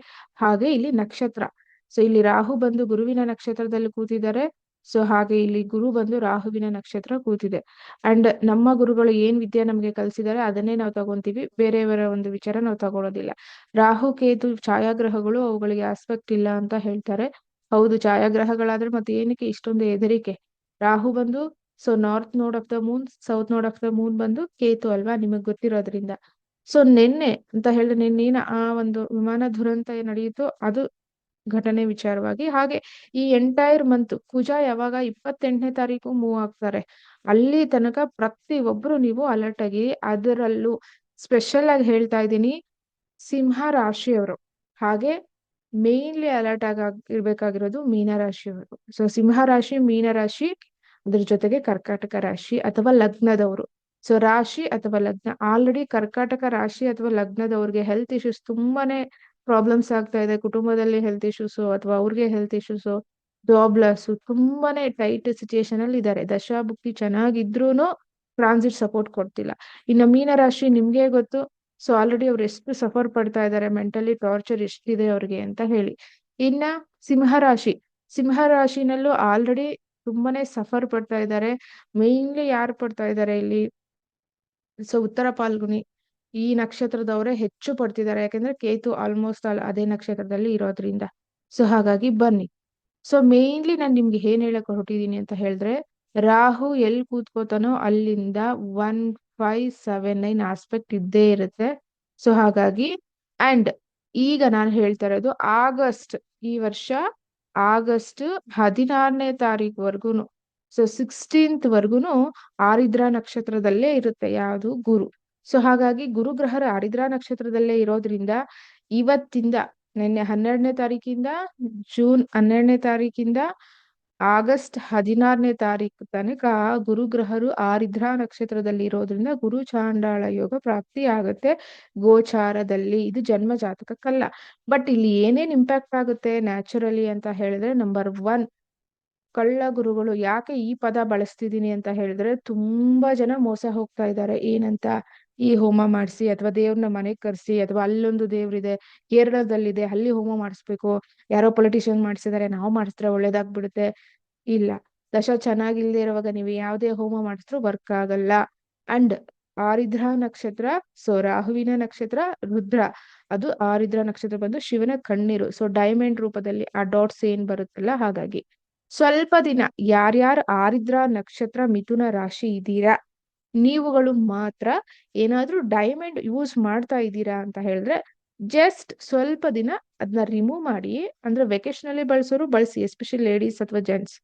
A: ಹಾಗೆ ಇಲ್ಲಿ ನಕ್ಷತ್ರ. ಸೊ ಇಲ್ಲಿ ರಾಹು ಬಂದು ಗುರುವಿನ ನಕ್ಷತ್ರದಲ್ಲಿ ಕೂತಿದ್ದಾರೆ. ಸೊ ಹಾಗೆ ಇಲ್ಲಿ ಗುರು ಬಂದು ರಾಹುವಿನ ನಕ್ಷತ್ರ ಕೂತಿದೆ. ಅಂಡ್ ನಮ್ಮ ಗುರುಗಳು ಏನ್ ವಿದ್ಯೆ ನಮ್ಗೆ ಕಲಿಸಿದಾರೆ ಅದನ್ನೇ ನಾವು ತಗೊಂತೀವಿ. ಬೇರೆಯವರ ಒಂದು ವಿಚಾರ ನಾವು ತಗೊಳೋದಿಲ್ಲ. ರಾಹು, ಕೇತು, ಛಾಯಾಗ್ರಹಗಳು ಅವುಗಳಿಗೆ ಆಸ್ಪೆಕ್ಟ್ ಇಲ್ಲ ಅಂತ ಹೇಳ್ತಾರೆ. ಹೌದು, ಛಾಯಾಗ್ರಹಗಳಾದ್ರೆ ಮತ್ತೆ ಏನಕ್ಕೆ? ಇಷ್ಟೊಂದು ಹೆದರಿಕೆ. ರಾಹು ಬಂದು so north node of the moon south node of the moon ಬಂದು ಕೇತು ಅಲ್ವಾ? ನಿಮಗ್ ಗೊತ್ತಿರೋದ್ರಿಂದ. ಸೊ ನಿನ್ನೆ ಅಂತ ಹೇಳಿದ್ರೆ ನಿನ್ನೇನ ಆ ಒಂದು ವಿಮಾನ ದುರಂತ ನಡೆಯಿತು ಅದು ಘಟನೆ ವಿಚಾರವಾಗಿ. ಹಾಗೆ ಈ ಎಂಟೈರ್ ಮಂತ್ ಕುಜ ಯಾವಾಗ ಇಪ್ಪತ್ತೆಂಟನೇ ತಾರೀಕು ಮೂವ್ ಆಗ್ತಾರೆ, ಅಲ್ಲಿ ತನಕ ಪ್ರತಿ ಒಬ್ರು ನೀವು ಅಲರ್ಟ್ ಆಗಿ ಅದರಲ್ಲೂ ಸ್ಪೆಷಲ್ ಆಗಿ ಹೇಳ್ತಾ ಇದ್ದೀನಿ, ಸಿಂಹ ರಾಶಿಯವರು. ಹಾಗೆ ಮೇನ್ಲಿ ಅಲರ್ಟ್ ಆಗ ಇರ್ಬೇಕಾಗಿರೋದು ಮೀನ ರಾಶಿಯವರು. ಸೊ ಸಿಂಹ ರಾಶಿ, ಮೀನ ರಾಶಿ, ಅದ್ರ ಜೊತೆಗೆ ಕರ್ಕಾಟಕ ರಾಶಿ ಅಥವಾ ಲಗ್ನದವರು. ಸೊ ರಾಶಿ ಅಥವಾ ಲಗ್ನ ಆಲ್ರೆಡಿ ಕರ್ಕಾಟಕ ರಾಶಿ ಅಥವಾ ಲಗ್ನದವ್ರಿಗೆ ಹೆಲ್ತ್ ಇಶ್ಯೂಸ್ ತುಂಬಾನೇ ಪ್ರಾಬ್ಲಮ್ಸ್ ಆಗ್ತಾ ಇದೆ, ಕುಟುಂಬದಲ್ಲಿ ಹೆಲ್ತ್ ಇಶ್ಯೂಸ್ ಅಥವಾ ಅವ್ರಿಗೆ ಹೆಲ್ತ್ ಇಶ್ಯೂಸ್ ಜಾಬ್ ಲಾಸ್ ತುಂಬಾನೇ ಟೈಟ್ ಸಿಚುಯೇಷನ್ ಅಲ್ಲಿ ಇದ್ದಾರೆ ದಶಾಭುಕ್ತಿ ಚೆನ್ನಾಗಿದ್ರು ಟ್ರಾನ್ಸಿಟ್ ಸಪೋರ್ಟ್ ಕೊಡ್ತಿಲ್ಲ. ಇನ್ನು ಮೀನ ರಾಶಿ ನಿಮ್ಗೆ ಗೊತ್ತು ಸೊ ಆಲ್ರೆಡಿ ಅವ್ರು ಎಷ್ಟು ಸಫರ್ ಪಡ್ತಾ ಇದ್ದಾರೆ ಮೆಂಟಲಿ ಟಾರ್ಚರ್ ಎಷ್ಟಿದೆ ಅವ್ರಿಗೆ ಅಂತ ಹೇಳಿ. ಇನ್ನ ಸಿಂಹ ರಾಶಿ ಸಿಂಹ ರಾಶಿನಲ್ಲೂ ಆಲ್ರೆಡಿ ತುಂಬಾನೇ ಸಫರ್ ಪಡ್ತಾ ಇದ್ದಾರೆ ಮೇನ್ಲಿ ಯಾರು ಪಡ್ತಾ ಇದ್ದಾರೆ ಇಲ್ಲಿ? ಸೊ ಉತ್ತರ ಪಾಲ್ಗುಣಿ ಈ ನಕ್ಷತ್ರದವರೇ ಹೆಚ್ಚು ಪಡ್ತಿದ್ದಾರೆ. ಯಾಕಂದ್ರೆ ಕೇತು ಆಲ್ಮೋಸ್ಟ್ ಆಲ್ ಅದೇ ನಕ್ಷತ್ರದಲ್ಲಿ ಇರೋದ್ರಿಂದ. ಸೊ ಹಾಗಾಗಿ ಬನ್ನಿ. ಸೊ ಮೇನ್ಲಿ ನಾನು ನಿಮ್ಗೆ ಏನ್ ಹೇಳಕ್ ಹೊರಟಿದೀನಿ ಅಂತ ಹೇಳಿದ್ರೆ, ರಾಹು ಎಲ್ ಕೂತ್ಕೋತಾನೋ ಅಲ್ಲಿಂದ one five seven nine aspect ಇದ್ದೇ ಇರುತ್ತೆ. ಸೊ ಹಾಗಾಗಿ ಅಂಡ್ ಈಗ ನಾನು ಹೇಳ್ತಾ ಇರೋದು ಆಗಸ್ಟ್, ಈ ವರ್ಷ ಆಗಸ್ಟ್ ಹದಿನಾರನೇ ತಾರೀಕುವರೆಗೂನು. ಸೊ ಸಿಕ್ಸ್ಟೀನ್ತ್ ವರ್ಗುನು ಆರಿದ್ರ ನಕ್ಷತ್ರದಲ್ಲೇ ಇರುತ್ತೆ ಯಾವುದು ಗುರು. ಸೊ ಹಾಗಾಗಿ ಗುರುಗ್ರಹರ ಆರಿದ್ರಾ ನಕ್ಷತ್ರದಲ್ಲೇ ಇರೋದ್ರಿಂದ ಇವತ್ತಿಂದ, ನಿನ್ನೆ ಹನ್ನೆರಡನೇ ತಾರೀಕಿಂದ, ಜೂನ್ ಹನ್ನೆರಡನೇ ತಾರೀಕಿಂದ ಆಗಸ್ಟ್ ಹದಿನಾರನೇ ತಾರೀಕು ತನಕ ಗುರುಗ್ರಹರು ಆರಿದ್ರಾ ನಕ್ಷತ್ರದಲ್ಲಿ ಇರೋದ್ರಿಂದ ಗುರು ಚಾಂಡಾಳ ಯೋಗ ಪ್ರಾಪ್ತಿ ಆಗುತ್ತೆ. ಗೋಚಾರದಲ್ಲಿ ಇದು ಜನ್ಮ ಜಾತಕಕ್ಕಲ್ಲ. ಬಟ್ ಇಲ್ಲಿ ಏನೇನ್ ಇಂಪ್ಯಾಕ್ಟ್ ಆಗುತ್ತೆ ನ್ಯಾಚುರಲಿ ಅಂತ ಹೇಳಿದ್ರೆ ನಂಬರ್ ಒನ್ ಕಳ್ಳ ಗುರುಗಳು ಯಾಕೆ ಈ ಪದ ಬಳಸ್ತಿದ್ದೀನಿ ಅಂತ ಹೇಳಿದ್ರೆ ತುಂಬಾ ಜನ ಮೋಸ ಹೋಗ್ತಾ ಇದ್ದಾರೆ. ಏನಂತ ಈ ಹೋಮ ಮಾಡಿಸಿ ಅಥವಾ ದೇವ್ರನ್ನ ಮನೆಗೆ ಕರ್ಸಿ ಅಥವಾ ಅಲ್ಲೊಂದು ದೇವ್ರಿದೆ, ಕೇರಳದಲ್ಲಿದೆ, ಅಲ್ಲಿ ಹೋಮ ಮಾಡಿಸ್ಬೇಕು. ಯಾರೋ ಪೊಲಿಟಿಷಿಯನ್ ಮಾಡಿಸಿದಾರೆ, ನಾವು ಮಾಡಿಸಿದ್ರೆ ಒಳ್ಳೇದಾಗ್ಬಿಡುತ್ತೆ. ಇಲ್ಲ. ದಶ ಚೆನ್ನಾಗಿಲ್ದೇ ಇರುವಾಗ ನೀವು ಯಾವುದೇ ಹೋಮ ಮಾಡಿಸಿದ್ರು ವರ್ಕ್ ಆಗಲ್ಲ. ಅಂಡ್ ಆರಿದ್ರ ನಕ್ಷತ್ರ ಸೊ ರಾಹುವಿನ ನಕ್ಷತ್ರ ರುದ್ರ. ಅದು ಆರಿದ್ರ ನಕ್ಷತ್ರ ಬಂದು ಶಿವನ ಕಣ್ಣೀರು. ಸೊ ಡೈಮಂಡ್ ರೂಪದಲ್ಲಿ ಆ ಡಾಟ್ಸ್ ಏನ್ ಬರುತ್ತಲ್ಲ ಹಾಗಾಗಿ. ಸ್ವಲ್ಪ ದಿನ ಯಾರ್ಯಾರು ಆರಿದ್ರ ನಕ್ಷತ್ರ ಮಿಥುನ ರಾಶಿ ಇದ್ದೀರಾ, ನೀವುಗಳು ಮಾತ್ರ ಏನಾದ್ರೂ ಡೈಮಂಡ್ ಯೂಸ್ ಮಾಡ್ತಾ ಇದ್ದೀರಾ ಅಂತ ಹೇಳಿದ್ರೆ ಜಸ್ಟ್ ಸ್ವಲ್ಪ ದಿನ ಅದನ್ನ ರಿಮೂವ್ ಮಾಡಿ, ಅಂದ್ರೆ ವೆಕೇಶನ್ ಅಲ್ಲಿ ಬಳಸೋರು ಬಳಸಿ ಎಸ್ಪೆಷಲಿ ಲೇಡೀಸ್ ಅಥವಾ ಜೆಂಟ್ಸ್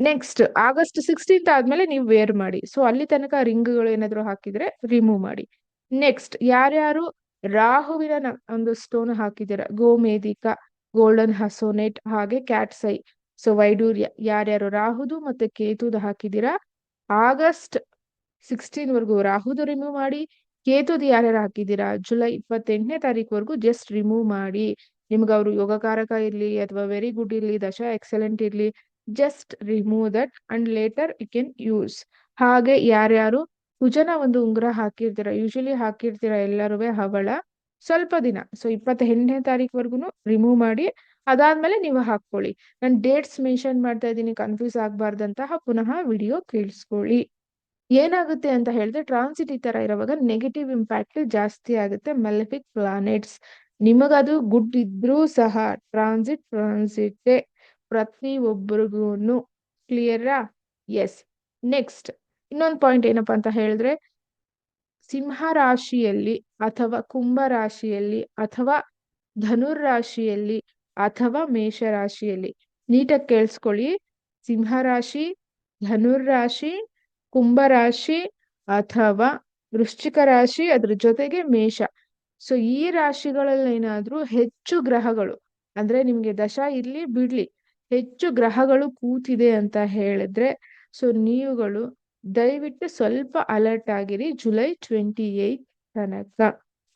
A: ನೆಕ್ಸ್ಟ್ ಆಗಸ್ಟ್ ಸಿಕ್ಸ್ಟೀನ್ತ್ ಆದ್ಮೇಲೆ ನೀವು ವೇರ್ ಮಾಡಿ. ಸೊ ಅಲ್ಲಿ ತನಕ ರಿಂಗ್ಗಳು ಏನಾದ್ರು ಹಾಕಿದ್ರೆ ರಿಮೂವ್ ಮಾಡಿ. ನೆಕ್ಸ್ಟ್ ಯಾರ್ಯಾರು ರಾಹುವಿನ ಒಂದು ಸ್ಟೋನ್ ಹಾಕಿದ್ದೀರಾ, ಗೋಮೇಧಿಕ ಗೋಲ್ಡನ್ ಹಸೋನೆಟ್ ಹಾಗೆ ಕ್ಯಾಟ್ಸೈ ಸೊ ವೈಡೂರ್ಯ ಯಾರ್ಯಾರು ರಾಹುದು ಮತ್ತೆ ಕೇತುದು ಹಾಕಿದ್ದೀರಾ? ಆಗಸ್ಟ್ ಸಿಕ್ಸ್ಟೀನ್ ವರ್ಗು ರಾಹುದು ರಿಮೂವ್ ಮಾಡಿ, ಕೇತುದು ಯಾರ್ಯಾರು ಹಾಕಿದ್ದೀರಾ? ಜುಲೈ ಇಪ್ಪತ್ತೆಂಟನೇ ತಾರೀಕುವರೆಗೂ ಜಸ್ಟ್ ರಿಮೂವ್ ಮಾಡಿ. ನಿಮ್ಗೆ ಅವರು ಯೋಗಕಾರಕ ಇರ್ಲಿ ಅಥವಾ ವೆರಿ ಗುಡ್ ಇರ್ಲಿ, ದಶ ಎಕ್ಸಲೆಂಟ್ ಇರ್ಲಿ just remove that and later you can use ಹಾಗೆ ಯಾರ್ಯಾರು ಕುಜನ ಒಂದು ಉಂಗುರ ಹಾಕಿರ್ತೀರ. ಯೂಶಲಿ ಹಾಕಿರ್ತೀರ ಎಲ್ಲರೂ ಹವಳ. ಸ್ವಲ್ಪ ದಿನ. ಸೊ ಇಪ್ಪತ್ತೆಂಟನೇ ತಾರೀಕುವರೆಗೂ ರಿಮೂವ್ ಮಾಡಿ. ಅದಾದ್ಮೇಲೆ ನೀವು ಹಾಕೊಳ್ಳಿ ನಾನು ಡೇಟ್ಸ್ ಮೆನ್ಷನ್ ಮಾಡ್ತಾ ಇದ್ದೀನಿ ಕನ್ಫ್ಯೂಸ್ ಆಗ್ಬಾರ್ದಂತಹ ಪುನಃ ವಿಡಿಯೋ ಕೇಳಿಸ್ಕೊಳ್ಳಿ. ಏನಾಗುತ್ತೆ ಅಂತ ಹೇಳಿದ್ರೆ ಟ್ರಾನ್ಸಿಟ್ ಈ ತರ ಇರುವಾಗ ನೆಗೆಟಿವ್ ಇಂಪ್ಯಾಕ್ಟ್ ಜಾಸ್ತಿ ಆಗುತ್ತೆ ಮೆಲಫಿಕ್ ಪ್ಲಾನೆಟ್ಸ್ ನಿಮಗದು ಗುಡ್ ಇದ್ರೂ ಸಹ ಟ್ರಾನ್ಸಿಟ್ ಟ್ರಾನ್ಸಿಟ್ ಪ್ರತಿ ಒಬ್ಬರಿಗೂ ಕ್ಲಿಯರಾ ಎಸ್ ನೆಕ್ಸ್ಟ್ ಇನ್ನೊಂದು ಪಾಯಿಂಟ್ ಏನಪ್ಪಾ ಅಂತ ಹೇಳಿದ್ರೆ, ಸಿಂಹ ರಾಶಿಯಲ್ಲಿ ಅಥವಾ ಕುಂಭ ರಾಶಿಯಲ್ಲಿ ಅಥವಾ ಧನುರ್ ರಾಶಿಯಲ್ಲಿ ಅಥವಾ ಮೇಷ ರಾಶಿಯಲ್ಲಿ ನೀಟಾಗಿ ಕೇಳಿಸ್ಕೊಳ್ಳಿ. ಸಿಂಹ ರಾಶಿ ಕುಂಭರಾಶಿ ರಾಶಿ ಕುಂಭ ರಾಶಿ ಅಥವಾ ವೃಶ್ಚಿಕ ರಾಶಿ, ಅದ್ರ ಜೊತೆಗೆ ಮೇಷ. ಸೊ ಈ ರಾಶಿಗಳಲ್ಲಿ ಏನಾದ್ರೂ ಹೆಚ್ಚು ಗ್ರಹಗಳು, ಅಂದ್ರೆ ನಿಮ್ಗೆ ದಶ ಇರ್ಲಿ, ಬಿಡ್ಲಿ, ಹೆಚ್ಚು ಗ್ರಹಗಳು ಕೂತಿದೆ ಅಂತ ಹೇಳಿದ್ರೆ ಸೊ ನೀವುಗಳು ದಯವಿಟ್ಟು ಸ್ವಲ್ಪ ಅಲರ್ಟ್ ಆಗಿರಿ, ಜುಲೈ ಟ್ವೆಂಟಿ ಏಟ್ ತನಕ.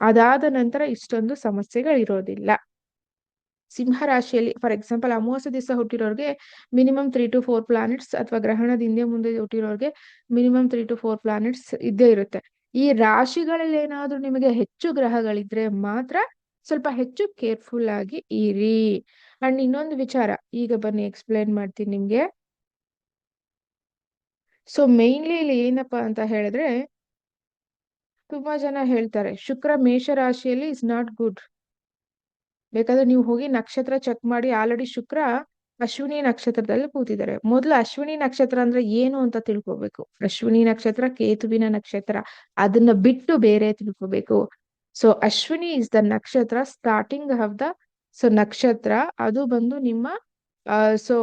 A: ಅದಾದ ನಂತರ ಇಷ್ಟೊಂದು ಸಮಸ್ಯೆಗಳು ಇರೋದಿಲ್ಲ ಸಿಂಹ ರಾಶಿಯಲ್ಲಿ ಫಾರ್ ಎಕ್ಸಾಂಪಲ್ ಅಮಾವಾಸ್ಯ ದಿವಸ ಹುಟ್ಟಿರೋರ್ಗೆ minimum three to four planets ಅಥವಾ ಗ್ರಹಣದ ಹಿಂದೆ ಮುಂದೆ ಹುಟ್ಟಿರೋರ್ಗೆ minimum three to four planets ಇದ್ದೇ ಇರುತ್ತೆ. ಈ ರಾಶಿಗಳಲ್ಲಿ ಏನಾದ್ರೂ ನಿಮಗೆ ಹೆಚ್ಚು ಗ್ರಹಗಳಿದ್ರೆ ಮಾತ್ರ ಸ್ವಲ್ಪ ಹೆಚ್ಚು ಕೇರ್ಫುಲ್ ಆಗಿ ಇರಿ. ಅಂಡ್ ಇನ್ನೊಂದು ವಿಚಾರ, ಈಗ ಬನ್ನಿ ಎಕ್ಸ್ಪ್ಲೈನ್ ಮಾಡ್ತೀನಿ ನಿಮ್ಗೆ. ಸೊ ಮೇನ್ಲಿ ಇಲ್ಲಿ ಏನಪ್ಪಾ ಅಂತ ಹೇಳಿದ್ರೆ, ತುಂಬಾ ಜನ ಹೇಳ್ತಾರೆ, ಶುಕ್ರ ಮೇಷ ರಾಶಿಯಲ್ಲಿ ಇಸ್ ನಾಟ್ ಗುಡ್ ಬೇಕಾದ್ರೆ ನೀವು ಹೋಗಿ ನಕ್ಷತ್ರ ಚೆಕ್ ಮಾಡಿ ಆಲ್ರೆಡಿ ಶುಕ್ರ ಅಶ್ವಿನಿ ನಕ್ಷತ್ರದಲ್ಲಿ ಕೂತಿದ್ದಾರೆ. ಮೊದಲು ಅಶ್ವಿನಿ ನಕ್ಷತ್ರ ಅಂದ್ರೆ ಏನು ಅಂತ ತಿಳ್ಕೊಬೇಕು. ಅಶ್ವಿನಿ ನಕ್ಷತ್ರ, ಕೇತುವಿನ ನಕ್ಷತ್ರ, ಅದನ್ನ ಬಿಟ್ಟು ಬೇರೆ ತಿಳ್ಕೊಬೇಕು. ಸೊ ಅಶ್ವಿನಿ ಇಸ್ ದ ನಕ್ಷತ್ರ ಸ್ಟಾರ್ಟಿಂಗ್ ಆಫ್ ದ ಸೊ ನಕ್ಷತ್ರ, ಅದು ಬಂದು ನಿಮ್ಮ ಸೊ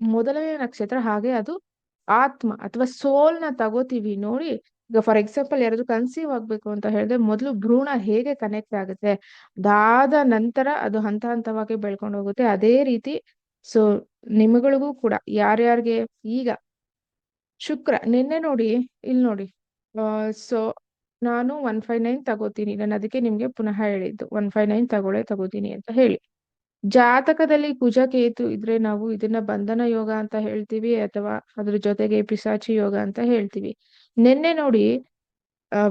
A: ಮೊದಲನೇ ನಕ್ಷತ್ರ, ಹಾಗೆ ಅದು ಆತ್ಮ ಅಥವಾ ಸೋಲ್ನ ತಗೋತೀವಿ ನೋಡಿ. ಈಗ ಫಾರ್ ಎಕ್ಸಾಂಪಲ್ ಯಾರಾದ್ರು ಕನ್ಸೀವ್ ಆಗ್ಬೇಕು ಅಂತ ಹೇಳಿದ್ರೆ ಮೊದಲು ಭ್ರೂಣ ಹೇಗೆ ಕನೆಕ್ಟ್ ಆಗುತ್ತೆ? ಅದಾದ ನಂತರ ಅದು ಹಂತ ಹಂತವಾಗಿ ಬೆಳ್ಕೊಂಡು ಹೋಗುತ್ತೆ. ಅದೇ ರೀತಿ ಸೊ ನಿಮಗಳಿಗೂ ಕೂಡ ಯಾರ್ಯಾರಿಗೆ? ಈಗ ಶುಕ್ರ, ನಿನ್ನೆ ನೋಡಿ, ಇಲ್ಲಿ ನೋಡಿ. ಸೊ ನಾನು ಒನ್ ಫೈವ್ ನೈನ್ ತಗೋತೀನಿ. ನಾನು ಅದಕ್ಕೆ ನಿಮ್ಗೆ ಪುನಃ ಹೇಳಿದ್ದು. ಒನ್ ಫೈವ್ ನೈನ್ ತಗೊಳ್ಳೇ ತಗೋತೀನಿ ಅಂತ ಹೇಳಿ. ಜಾತಕದಲ್ಲಿ ಕುಜ ಕೇತು ಇದ್ರೆ ನಾವು ಇದನ್ನ ಬಂಧನ ಯೋಗ ಅಂತ ಹೇಳ್ತೀವಿ ಅಥವಾ ಅದ್ರ ಜೊತೆಗೆ ಪಿಸಾಚಿ ಯೋಗ ಅಂತ ಹೇಳ್ತೀವಿ. ನಿನ್ನೆ ನೋಡಿ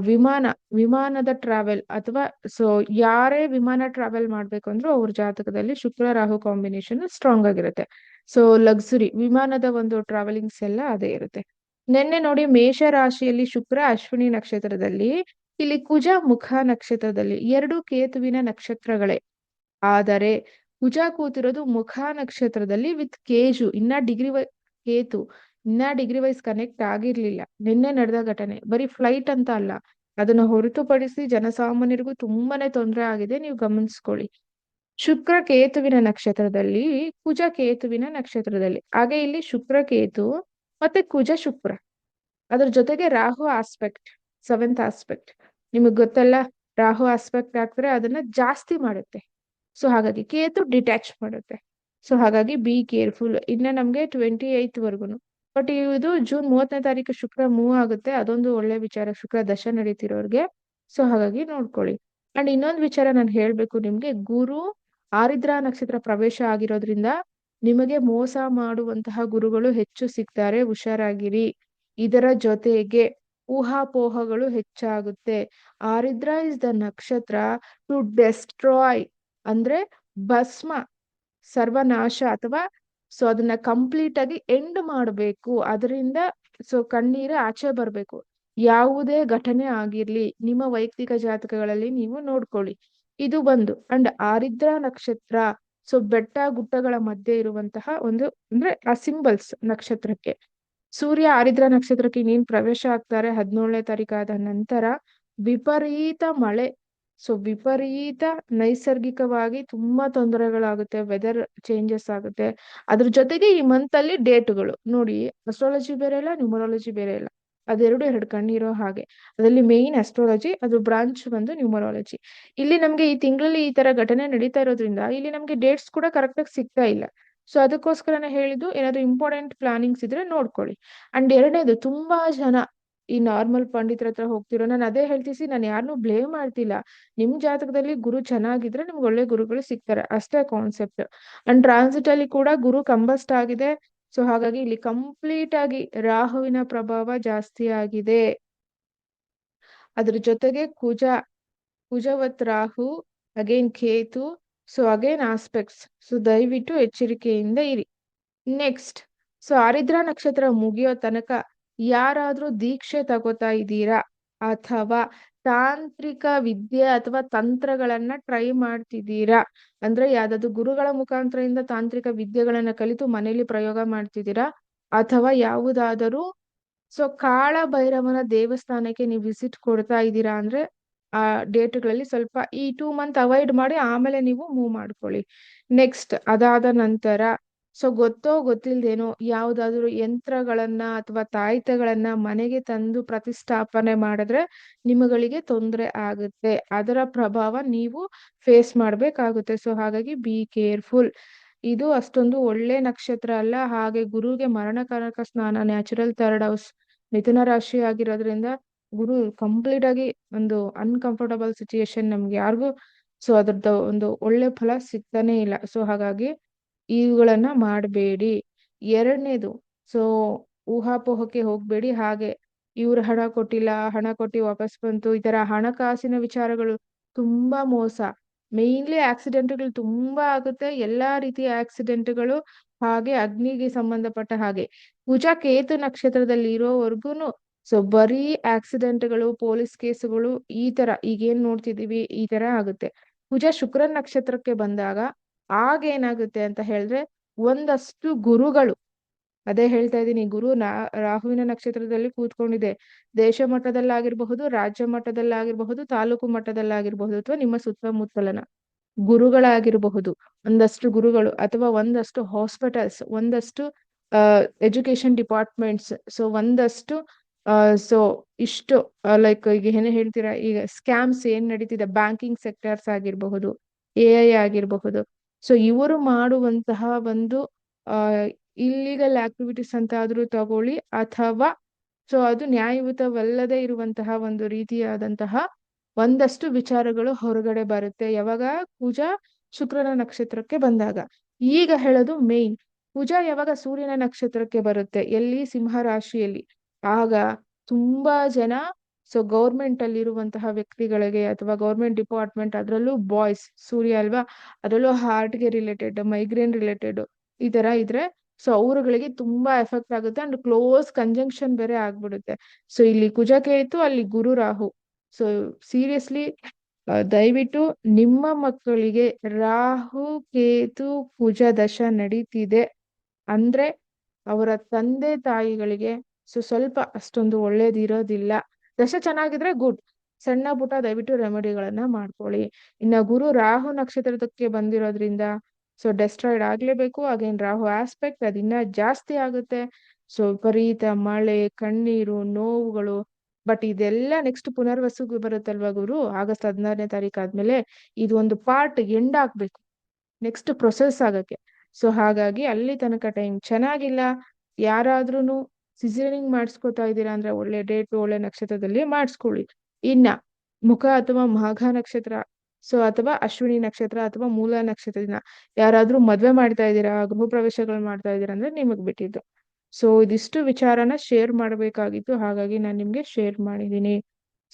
A: ವಿಮಾನ, ವಿಮಾನದ ಟ್ರಾವೆಲ್ ಅಥವಾ ಸೊ ಯಾರೇ ವಿಮಾನ ಟ್ರಾವೆಲ್ ಮಾಡ್ಬೇಕು ಅಂದ್ರೂ ಅವ್ರ ಜಾತಕದಲ್ಲಿ ಶುಕ್ರ ರಾಹು ಕಾಂಬಿನೇಷನ್ ಸ್ಟ್ರಾಂಗ್ ಆಗಿರುತ್ತೆ. ಸೊ ಲಕ್ಸುರಿ ವಿಮಾನದ ಒಂದು ಟ್ರಾವೆಲಿಂಗ್ಸ್ ಎಲ್ಲ ಅದೇ ಇರುತ್ತೆ. ನಿನ್ನೆ ನೋಡಿ ಮೇಷ ರಾಶಿಯಲ್ಲಿ ಶುಕ್ರ, ಅಶ್ವಿನಿ ನಕ್ಷತ್ರದಲ್ಲಿ, ಇಲ್ಲಿ ಕುಜ, ಮುಖ ನಕ್ಷತ್ರದಲ್ಲಿ ಎರಡು ಕೇತುವಿನ ನಕ್ಷತ್ರಗಳೇ. ಆದರೆ ಕುಜ ಕೂತಿರೋದು ಮುಖ ನಕ್ಷತ್ರದಲ್ಲಿ ವಿತ್ ಕೇಜು, ಇನ್ನ ಡಿಗ್ರಿ ಕೇತು. ಇನ್ನ ಡಿಗ್ರಿ ವೈಸ್ ಕನೆಕ್ಟ್ ಆಗಿರ್ಲಿಲ್ಲ. ನಿನ್ನೆ ನಡೆದ ಘಟನೆ. ಬರೀ ಫ್ಲೈಟ್ ಅಂತ ಅಲ್ಲ. ಅದನ್ನ ಹೊರತುಪಡಿಸಿ ಜನಸಾಮಾನ್ಯರಿಗೂ ತುಂಬಾನೇ ತೊಂದರೆ ಆಗಿದೆ. ನೀವು ಗಮನಿಸ್ಕೊಳ್ಳಿ. ಶುಕ್ರ ಕೇತುವಿನ ನಕ್ಷತ್ರದಲ್ಲಿ, ಕುಜ ಕೇತುವಿನ ನಕ್ಷತ್ರದಲ್ಲಿ. ಹಾಗೆ ಇಲ್ಲಿ ಶುಕ್ರ ಕೇತು ಮತ್ತೆ ಕುಜ ಶುಕ್ರ. ಅದ್ರ ಜೊತೆಗೆ ರಾಹು ಆಸ್ಪೆಕ್ಟ್ ಸೆವೆಂತ್ ಆಸ್ಪೆಕ್ಟ್ ನಿಮಗ್ ಗೊತ್ತಲ್ಲ, ರಾಹು ಆಸ್ಪೆಕ್ಟ್ ಹಾಕಿದ್ರೆ ಅದನ್ನ ಜಾಸ್ತಿ ಮಾಡುತ್ತೆ. ಸೊ ಹಾಗಾಗಿ ಕೇತು ಡಿಟ್ಯಾಚ್ ಮಾಡುತ್ತೆ. ಸೊ ಹಾಗಾಗಿ ಬಿ ಕೇರ್ಫುಲ್ ಇನ್ನ ನಮ್ಗೆ ಟ್ವೆಂಟಿ ಏತ್ ವರ್ಗುನು. ಬಟ್ ಇದು ಜೂನ್ ಮೂವತ್ತನೇ ತಾರೀಕು ಶುಕ್ರ ಮೂವ್ ಆಗುತ್ತೆ. ಅದೊಂದು ಒಳ್ಳೆ ವಿಚಾರ. ಶುಕ್ರ ದಶ ನಡೀತಿರೋರ್ಗೆ. ಸೊ ಹಾಗಾಗಿ ನೋಡ್ಕೊಳ್ಳಿ. ಅಂಡ್ ಇನ್ನೊಂದು ವಿಚಾರ ನಾನು ಹೇಳ್ಬೇಕು ನಿಮ್ಗೆ. ಗುರು ಆರಿದ್ರ ನಕ್ಷತ್ರ ಪ್ರವೇಶ ಆಗಿರೋದ್ರಿಂದ ನಿಮಗೆ ಮೋಸ ಮಾಡುವಂತಹ ಗುರುಗಳು ಹೆಚ್ಚು ಸಿಗ್ತಾರೆ. ಹುಷಾರಾಗಿರಿ. ಇದರ ಜೊತೆಗೆ ಊಹಾಪೋಹಗಳು ಹೆಚ್ಚಾಗುತ್ತೆ. ಆರಿದ್ರ ಇಸ್ ದ ನಕ್ಷತ್ರ ಟು ಡೆಸ್ಟ್ರಾಯ್ ಅಂದ್ರೆ ಭಸ್ಮ, ಸರ್ವನಾಶ ಅಥವಾ ಸೊ ಅದನ್ನ ಕಂಪ್ಲೀಟ್ ಆಗಿ ಎಂಡ್ ಮಾಡಬೇಕು. ಅದರಿಂದ ಸೊ ಕಣ್ಣೀರು ಆಚೆ ಬರ್ಬೇಕು. ಯಾವುದೇ ಘಟನೆ ಆಗಿರ್ಲಿ, ನಿಮ್ಮ ವೈಯಕ್ತಿಕ ಜಾತಕಗಳಲ್ಲಿ ನೀವು ನೋಡ್ಕೊಳ್ಳಿ. ಇದು ಬಂದು ಅಂಡ್ ಆರಿದ್ರ ನಕ್ಷತ್ರ ಸೊ ಬೆಟ್ಟ ಗುಡ್ಡಗಳ ಮಧ್ಯೆ ಇರುವಂತಹ ಒಂದು, ಅಂದ್ರೆ, ಆ ಸಿಂಬಲ್ಸ್ ನಕ್ಷತ್ರಕ್ಕೆ. ಸೂರ್ಯ ಆರಿದ್ರ ನಕ್ಷತ್ರಕ್ಕೆ ನೀನ್ ಪ್ರವೇಶ ಆಗ್ತಾರೆ ಹದಿನೇಳನೇ ತಾರೀಕಾದ ನಂತರ, ವಿಪರೀತ ಮಳೆ. ಸೊ ವಿಪರೀತ ನೈಸರ್ಗಿಕವಾಗಿ ತುಂಬಾ ತೊಂದರೆಗಳಾಗುತ್ತೆ ವೆದರ್ ಚೇಂಜಸ್ ಆಗುತ್ತೆ. ಅದ್ರ ಜೊತೆಗೆ ಈ ಮಂತ್ ಅಲ್ಲಿ ಡೇಟ್ಗಳು ನೋಡಿ ಅಸ್ಟ್ರಾಲಜಿ ಬೇರೆ ಇಲ್ಲ ನ್ಯೂಮರಾಲಜಿ ಬೇರೆ ಇಲ್ಲ ಅದೆರಡು ಎರಡು ಕಣ್ಣಿರೋ ಹಾಗೆ. ಅದರಲ್ಲಿ ಮೇಯ್ನ್ ಅಸ್ಟ್ರಾಲಜಿ ಅದು ಬ್ರಾಂಚ್ ಬಂದು ನ್ಯೂಮರಾಲಜಿ ಇಲ್ಲಿ ನಮ್ಗೆ ಈ ತಿಂಗಳಲ್ಲಿ ಈ ತರ ಘಟನೆ ನಡೀತಾ ಇರೋದ್ರಿಂದ ಇಲ್ಲಿ ನಮ್ಗೆ ಡೇಟ್ಸ್ ಕೂಡ ಕರೆಕ್ಟ್ ಆಗಿ ಸಿಗ್ತಾ ಇಲ್ಲ. ಸೊ ಅದಕ್ಕೋಸ್ಕರನೇ ಹೇಳಿದ್ದು ಏನಾದ್ರು ಇಂಪಾರ್ಟೆಂಟ್ ಪ್ಲಾನಿಂಗ್ಸ್ ಇದ್ರೆ ನೋಡ್ಕೊಳ್ಳಿ. ಅಂಡ್ ಎರಡನೇದು, ತುಂಬಾ ಜನ ಈ ನಾರ್ಮಲ್ ಪಂಡಿತರ ಹತ್ರ ಹೋಗ್ತಿರೋ, ನಾನು ಅದೇ ಹೇಳ್ತೀಸಿ ನಾನು ಯಾರನ್ನು ಬ್ಲೇಮ್ ಮಾಡ್ತಿಲ್ಲ. ನಿಮ್ ಜಾತಕದಲ್ಲಿ ಗುರು ಚೆನ್ನಾಗಿದ್ರೆ ನಿಮ್ಗೆ ಒಳ್ಳೆ ಗುರುಗಳು ಸಿಗ್ತಾರೆ. ಅಷ್ಟೇ ಕಾನ್ಸೆಪ್ಟ್ ಅಂಡ್ ಟ್ರಾನ್ಸಿಟ್ ಅಲ್ಲಿ ಕೂಡ ಗುರು ಕಂಬಸ್ಟ್ ಆಗಿದೆ. ಸೊ ಹಾಗಾಗಿ ಇಲ್ಲಿ ಕಂಪ್ಲೀಟ್ ಆಗಿ ರಾಹುವಿನ ಪ್ರಭಾವ ಜಾಸ್ತಿ ಆಗಿದೆ. ಅದ್ರ ಜೊತೆಗೆ Kuja, ಕುಜವತ್ Rahu again Ketu. So again aspects so ದಯವಿಟ್ಟು ಎಚ್ಚರಿಕೆಯಿಂದ ಇರಿ. ನೆಕ್ಸ್ಟ್ ಸೊ ಆರಿದ್ರ ನಕ್ಷತ್ರ ಮುಗಿಯೋ ತನಕ ಯಾರಾದ್ರೂ ದೀಕ್ಷೆ ತಗೋತಾ ಇದ್ದೀರಾ? ಅಥವಾ ತಾಂತ್ರಿಕ ವಿದ್ಯೆ ಅಥವಾ ತಂತ್ರಗಳನ್ನ ಟ್ರೈ ಮಾಡ್ತಿದ್ದೀರಾ? ಅಂದ್ರೆ ಯಾವ್ದಾದ್ರು ಗುರುಗಳ ಮುಖಾಂತರದಿಂದ ತಾಂತ್ರಿಕ ವಿದ್ಯೆಗಳನ್ನ ಕಲಿತು ಮನೇಲಿ ಪ್ರಯೋಗ ಮಾಡ್ತಿದ್ದೀರಾ? ಅಥವಾ ಯಾವುದಾದರೂ, ಸೊ ಕಾಳ ಭೈರವನ ದೇವಸ್ಥಾನಕ್ಕೆ ನೀವು ವಿಸಿಟ್ ಕೊಡ್ತಾ ಇದ್ದೀರಾ ಅಂದ್ರೆ, ಆ ಡೇಟ್ಗಳಲ್ಲಿ ಸ್ವಲ್ಪ ಈ ಟೂ ಮಂತ್ ಅವಾಯ್ಡ್ ಮಾಡಿ ಆಮೇಲೆ ನೀವು ಮೂವ್ ಮಾಡ್ಕೊಳ್ಳಿ. ನೆಕ್ಸ್ಟ್ ಅದಾದ ನಂತರ ಸೊ ಗೊತ್ತೋ ಗೊತ್ತಿಲ್ದೇನೋ ಯಾವ್ದಾದ್ರು ಯಂತ್ರಗಳನ್ನ ಅಥವಾ ತಾಯ್ತಗಳನ್ನ ಮನೆಗೆ ತಂದು ಪ್ರತಿಷ್ಠಾಪನೆ ಮಾಡಿದ್ರೆ ನಿಮಗಳಿಗೆ ತೊಂದರೆ ಆಗುತ್ತೆ. ಅದರ ಪ್ರಭಾವ ನೀವು ಫೇಸ್ ಮಾಡಬೇಕಾಗುತ್ತೆ. ಸೊ ಹಾಗಾಗಿ ಬಿ ಕೇರ್ಫುಲ್ ಇದು ಅಷ್ಟೊಂದು ಒಳ್ಳೆ ನಕ್ಷತ್ರ ಅಲ್ಲ. ಹಾಗೆ ಗುರುಗೆ ಮರಣಕಾರಕ ಸ್ನಾನ ನ್ಯಾಚುರಲ್ ಥರ್ಡ್ ಹೌಸ್ ಮಿಥುನ ರಾಶಿ ಆಗಿರೋದ್ರಿಂದ ಗುರು ಕಂಪ್ಲೀಟ್ ಆಗಿ ಒಂದು ಅನ್ಕಂಫರ್ಟಬಲ್ ಸಿಚುಯೇಷನ್ ನಮ್ಗೆ ಯಾರಿಗೂ ಸೊ ಅದ್ರದ್ದು ಒಂದು ಒಳ್ಳೆ ಫಲ ಸಿಗ್ತಾನೆ ಇಲ್ಲ. ಸೊ ಹಾಗಾಗಿ ಇವುಗಳನ್ನ ಮಾಡಬೇಡಿ. ಎರಡನೇದು, ಸೊ ಊಹಾಪೋಹಕ್ಕೆ ಹೋಗ್ಬೇಡಿ. ಹಾಗೆ ಇವ್ರು ಹಣ ಕೊಟ್ಟಿಲ್ಲ, ಹಣ ಕೊಟ್ಟು ವಾಪಸ್ ಬಂತು. ಈ ತರ ಹಣಕಾಸಿನ ವಿಚಾರಗಳು ತುಂಬಾ ಮೋಸ. ಮೇನ್ಲಿ ಆಕ್ಸಿಡೆಂಟ್ಗಳು ತುಂಬಾ ಆಗುತ್ತೆ. ಎಲ್ಲಾ ರೀತಿಯ ಆಕ್ಸಿಡೆಂಟ್ಗಳು ಹಾಗೆ ಅಗ್ನಿಗೆ ಸಂಬಂಧಪಟ್ಟ ಹಾಗೆ. ಪೂಜಾ ಕೇತು ನಕ್ಷತ್ರದಲ್ಲಿ ಇರೋವರೆಗೂನು, ಸೊ ಬರೀ ಆಕ್ಸಿಡೆಂಟ್ಗಳು ಪೊಲೀಸ್ ಕೇಸುಗಳು ಈ ತರ, ಈಗೇನ್ ನೋಡ್ತಿದೀವಿ ಈ ತರ ಆಗುತ್ತೆ. ಪೂಜಾ ಶುಕ್ರ ನಕ್ಷತ್ರಕ್ಕೆ ಬಂದಾಗ ಆಗ ಏನಾಗುತ್ತೆ ಅಂತ ಹೇಳಿದ್ರೆ ಒಂದಷ್ಟು ಗುರುಗಳು. ಅದೇ ಹೇಳ್ತಾ ಇದ್ದೀನಿ, ಗುರು ನಾ, ರಾಹುವಿನ ನಕ್ಷತ್ರದಲ್ಲಿ ಕೂತ್ಕೊಂಡಿದೆ. ದೇಶ ಮಟ್ಟದಲ್ಲಾಗಿರ್ಬಹುದು, ರಾಜ್ಯ ಮಟ್ಟದಲ್ಲಾಗಿರ್ಬಹುದು, ತಾಲೂಕು ಮಟ್ಟದಲ್ಲಾಗಿರ್ಬಹುದು ಅಥವಾ ನಿಮ್ಮ ಸುತ್ತಮುತ್ತಲನ ಗುರುಗಳಾಗಿರಬಹುದು. ಒಂದಷ್ಟು ಗುರುಗಳು ಅಥವಾ ಒಂದಷ್ಟು ಹಾಸ್ಪಿಟಲ್ಸ್, ಒಂದಷ್ಟು ಎಜುಕೇಶನ್ ಡಿಪಾರ್ಟ್ಮೆಂಟ್ಸ್. ಸೊ, ಒಂದಷ್ಟು ಸೊ, ಇಷ್ಟು ಲೈಕ್ ಈಗ ಏನೇ ಹೇಳ್ತೀರಾ, ಈಗ ಸ್ಕ್ಯಾಮ್ಸ್ ಏನ್ ನಡೀತಿದೆ, ಬ್ಯಾಂಕಿಂಗ್ ಸೆಕ್ಟರ್ಸ್ ಆಗಿರಬಹುದು, ಎ ಐ ಆಗಿರಬಹುದು. ಸೊ ಇವರು ಮಾಡುವಂತಹ ಒಂದು ಇಲ್ಲಿಗಲ್ ಆಕ್ಟಿವಿಟೀಸ್ ಅಂತ ಆದ್ರೂ ತಗೊಳ್ಳಿ ಅಥವಾ ಸೊ ಅದು ನ್ಯಾಯಯುತವಲ್ಲದೆ ಇರುವಂತಹ ಒಂದು ರೀತಿಯಾದಂತಹ ಒಂದಷ್ಟು ವಿಚಾರಗಳು ಹೊರಗಡೆ ಬರುತ್ತೆ. ಯಾವಾಗ? ಪೂಜಾ ಶುಕ್ರನ ನಕ್ಷತ್ರಕ್ಕೆ ಬಂದಾಗ. ಈಗ ಹೇಳೋದು ಮೇನ್ ಪೂಜಾ ಯಾವಾಗ ಸೂರ್ಯನ ನಕ್ಷತ್ರಕ್ಕೆ ಬರುತ್ತೆ? ಎಲ್ಲಿ? ಸಿಂಹ ರಾಶಿಯಲ್ಲಿ. ಆಗ ತುಂಬಾ ಜನ ಸೊ ಗೌರ್ಮೆಂಟ್ ಅಲ್ಲಿ ಇರುವಂತಹ ವ್ಯಕ್ತಿಗಳಿಗೆ ಅಥವಾ ಗೌರ್ಮೆಂಟ್ ಡಿಪಾರ್ಟ್ಮೆಂಟ್ ಅದರಲ್ಲೂ ಬಾಯ್ಸ್ ಸೂರ್ಯ ಅಲ್ವಾ? ಅದರಲ್ಲೂ ಹಾರ್ಟ್ಗೆ ರಿಲೇಟೆಡ್ ಮೈಗ್ರೇನ್ ರಿಲೇಟೆಡ್ ಈ ತರ ಇದ್ರೆ ಸೊ ಅವರುಗಳಿಗೆ ತುಂಬಾ ಎಫೆಕ್ಟ್ ಆಗುತ್ತೆ ಅಂಡ್ ಕ್ಲೋಸ್ ಕಂಜಂಕ್ಷನ್ ಬೇರೆ ಆಗ್ಬಿಡುತ್ತೆ. ಸೊ ಇಲ್ಲಿ ಕುಜಕೇತು ಅಲ್ಲಿ ಗುರು ರಾಹು. ಸೊ ಸೀರಿಯಸ್ಲಿ ದಯವಿಟ್ಟು ನಿಮ್ಮ ಮಕ್ಕಳಿಗೆ ರಾಹು, ಕೇತು, ಕುಜ, ದಶ ನಡೀತಿದೆ. ಅಂದ್ರೆ ಅವರ ತಂದೆ ತಾಯಿಗಳಿಗೆ ಸೊ ಸ್ವಲ್ಪ ಅಷ್ಟೊಂದು ಒಳ್ಳೇದಿರೋದಿಲ್ಲ. ದಶ ಚೆನ್ನಾಗಿದ್ರೆ ಗುಡ್. ಸಣ್ಣ ಪುಟ್ಟ ದಯವಿಟ್ಟು ರೆಮಿಡಿಗಳನ್ನ ಮಾಡ್ಕೊಳ್ಳಿ. ಇನ್ನ ಗುರು ರಾಹು ನಕ್ಷತ್ರದಕ್ಕೆ ಬಂದಿರೋದ್ರಿಂದ ಸೊ ಡೆಸ್ಟ್ರಾಯ್ಡ್ ಆಗ್ಲೇಬೇಕು. ಅಗೇನ್ ರಾಹು ಆಸ್ಪೆಕ್ಟ್ ಅದಿನ್ನ ಜಾಸ್ತಿ ಆಗುತ್ತೆ. ಸೊ ವಿಪರೀತ ಮಳೆ, ಕಣ್ಣೀರು, ನೋವುಗಳು. ಬಟ್ ಇದೆಲ್ಲ ನೆಕ್ಸ್ಟ್ ಪುನರ್ವಸುಗೆ ಬರುತ್ತಲ್ವಾ ಗುರು? ಆಗಸ್ಟ್ ಹದಿನಾರನೇ ತಾರೀಕು ಆದ್ಮೇಲೆ ಇದು ಒಂದು ಪಾರ್ಟ್ ಎಂಡ್ ಆಗ್ಬೇಕು. ನೆಕ್ಸ್ಟ್ ಪ್ರೊಸೆಸ್ ಆಗಕ್ಕೆ. ಸೊ ಹಾಗಾಗಿ ಅಲ್ಲಿ ತನಕ ಟೈಮ್ ಚೆನ್ನಾಗಿಲ್ಲ. ಯಾರಾದ್ರೂ ಸಿಸೇರಿಂಗ್ ಮಾಡಿಸ್ಕೊತಾ ಇದ್ದೀರಾ ಅಂದ್ರೆ ಒಳ್ಳೆ ಡೇಟ್ ಒಳ್ಳೆ ನಕ್ಷತ್ರದಲ್ಲಿ ಮಾಡಿಸ್ಕೊಳ್ಳಿ. ಇನ್ನ ಮುಖ ಅಥವಾ ಮಾಘ ನಕ್ಷತ್ರ ಸೊ ಅಥವಾ ಅಶ್ವಿನಿ ನಕ್ಷತ್ರ ಅಥವಾ ಮೂಲ ನಕ್ಷತ್ರದಿಂದ ಯಾರಾದ್ರೂ ಮದ್ವೆ ಮಾಡ್ತಾ ಇದ್ದೀರಾ ಗೃಹ ಪ್ರವೇಶಗಳು ಮಾಡ್ತಾ ಇದ್ದೀರಾ ಅಂದ್ರೆ ನಿಮಗ್ ಬಿಟ್ಟಿದ್ದು. ಸೊ ಇದಿಷ್ಟು ವಿಚಾರನ ಶೇರ್ ಮಾಡಬೇಕಾಗಿತ್ತು, ಹಾಗಾಗಿ ನಾನು ನಿಮ್ಗೆ ಶೇರ್ ಮಾಡಿದೀನಿ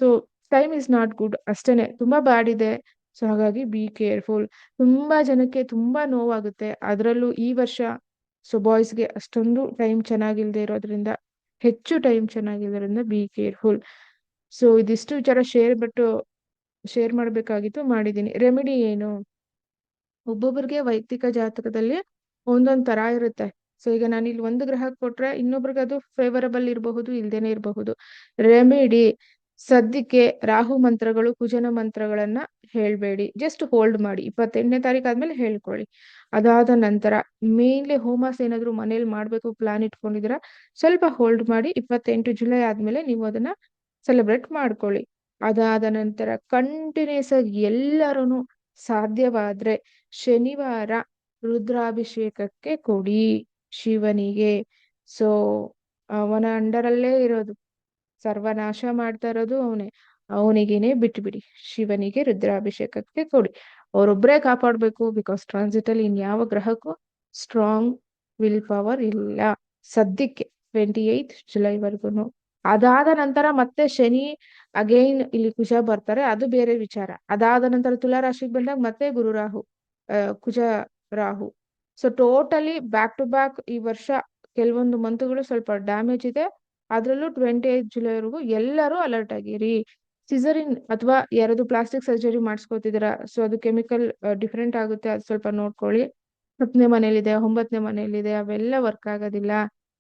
A: so time is not good ಅಷ್ಟೇನೆ, ತುಂಬಾ ಬ್ಯಾಡ್ ಇದೆ. ಸೊ ಹಾಗಾಗಿ ಬಿ ಕೇರ್ಫುಲ್ ತುಂಬಾ ಜನಕ್ಕೆ ತುಂಬಾ ನೋವಾಗುತ್ತೆ. ಅದರಲ್ಲೂ ಈ ವರ್ಷ ಸೊ ಬಾಯ್ಸ್ಗೆ ಅಷ್ಟೊಂದು ಟೈಮ್ ಚೆನ್ನಾಗಿಲ್ದೆ ಇರೋದ್ರಿಂದ ಹೆಚ್ಚು ಟೈಮ್ ಚೆನ್ನಾಗಿರೋದ್ರಿಂದ ಬಿ ಕೇರ್ಫುಲ್ ಸೊ ಇದಿಷ್ಟು ವಿಚಾರ ಶೇರ್ ಬಿಟ್ಟು ಶೇರ್ ಮಾಡಬೇಕಾಗಿತ್ತು, ಮಾಡಿದ್ದೀನಿ. ರೆಮಿಡಿ ಏನು? ಒಬ್ಬೊಬ್ಬರಿಗೆ ವೈಯಕ್ತಿಕ ಜಾತಕದಲ್ಲಿ ಒಂದೊಂದ್ ತರ ಇರುತ್ತೆ. ಸೊ ಈಗ ನಾನು ಇಲ್ಲಿ ಒಂದು ಗ್ರಹ ಕೊಟ್ರೆ ಇನ್ನೊಬ್ರಿಗೆ ಅದು ಫೇವರಬಲ್ ಇರಬಹುದು, ಇಲ್ದೇನೆ ಇರಬಹುದು. ರೆಮಿಡಿ ಸದ್ಯಕ್ಕೆ ರಾಹು ಮಂತ್ರಗಳು, ಕುಜನ ಮಂತ್ರಗಳನ್ನ ಹೇಳ್ಬೇಡಿ. ಜಸ್ಟ್ ಹೋಲ್ಡ್ ಮಾಡಿ. ಇಪ್ಪತ್ತೆಂಟನೇ ತಾರೀಕು ಆದ್ಮೇಲೆ ಹೇಳ್ಕೊಳ್ಳಿ. ಅದಾದ ನಂತರ ಮೇನ್ಲಿ ಹೋಮಾಸ್ ಏನಾದ್ರು ಮನೇಲಿ ಮಾಡ್ಬೇಕು ಪ್ಲಾನ್ ಇಟ್ಕೊಂಡಿದ್ರ ಸ್ವಲ್ಪ ಹೋಲ್ಡ್ ಮಾಡಿ ಇಪ್ಪತ್ತೆಂಟು ಜುಲೈ ಆದ್ಮೇಲೆ ನೀವು ಅದನ್ನ ಸೆಲೆಬ್ರೇಟ್ ಮಾಡ್ಕೊಳ್ಳಿ. ಅದಾದ ನಂತರ ಕಂಟಿನ್ಯೂಸ್ ಆಗಿ ಎಲ್ಲರೂ ಸಾಧ್ಯವಾದ್ರೆ ಶನಿವಾರ ರುದ್ರಾಭಿಷೇಕಕ್ಕೆ ಕೊಡಿ ಶಿವನಿಗೆ. ಸೊ ಅವನ ಅಂಡರಲ್ಲೇ ಇರೋದು. ಸರ್ವನಾಶ ಮಾಡ್ತಾ ಇರೋದು ಅವನೇ. ಅವನಿಗೇನೆ ಬಿಟ್ಬಿಡಿ, ಶಿವನಿಗೆ ರುದ್ರಾಭಿಷೇಕಕ್ಕೆ ಕೊಡಿ. ಅವರೊಬ್ಬರೇ ಕಾಪಾಡ್ಬೇಕು ಬಿಕಾಸ್ ಟ್ರಾನ್ಸಿಟ್ ಅಲ್ಲಿ ಇನ್ಯಾವ ಗ್ರಹಕ್ಕೂ ಸ್ಟ್ರಾಂಗ್ ವಿಲ್ ಪವರ್ ಇಲ್ಲ. ಸದ್ಯಕ್ಕೆ ಟ್ವೆಂಟಿ ಏಯ್ತ್ ಜುಲೈವರೆಗೂ ಅದಾದ ನಂತರ ಮತ್ತೆ ಶನಿ ಅಗೈನ್ ಇಲ್ಲಿ ಕುಶ ಬರ್ತಾರೆ, ಅದು ಬೇರೆ ವಿಚಾರ. ಅದಾದ ನಂತರ ತುಲಾ ರಾಶಿಗೆ ಬಂದಾಗ ಮತ್ತೆ Guru Rahu Kuja Rahu. So totally back to back ಈ ವರ್ಷ ಕೆಲವೊಂದು ಮಂತ್ಗಳು ಸ್ವಲ್ಪ ಡ್ಯಾಮೇಜ್ ಇದೆ. ಅದ್ರಲ್ಲೂ ಟ್ವೆಂಟಿ ಏತ್ ಜುಲೈವರೆಗೂ ಎಲ್ಲರೂ ಅಲರ್ಟ್ ಆಗಿರಿ. ಸಿಸರಿನ್ ಅಥವಾ ಯಾರಾದ್ರು ಪ್ಲಾಸ್ಟಿಕ್ ಸರ್ಜರಿ ಮಾಡಿಸ್ಕೋತಿದ್ದೀರಾ ಸೊ ಅದು ಕೆಮಿಕಲ್ ಡಿಫ್ರೆಂಟ್ ಆಗುತ್ತೆ, ಅದು ಸ್ವಲ್ಪ ನೋಡ್ಕೊಳ್ಳಿ. ಹತ್ತನೇ ಮನೇಲಿದೆ ಒಂಬತ್ತನೇ ಮನೇಲಿದೆ ಅವೆಲ್ಲ ವರ್ಕ್ ಆಗೋದಿಲ್ಲ.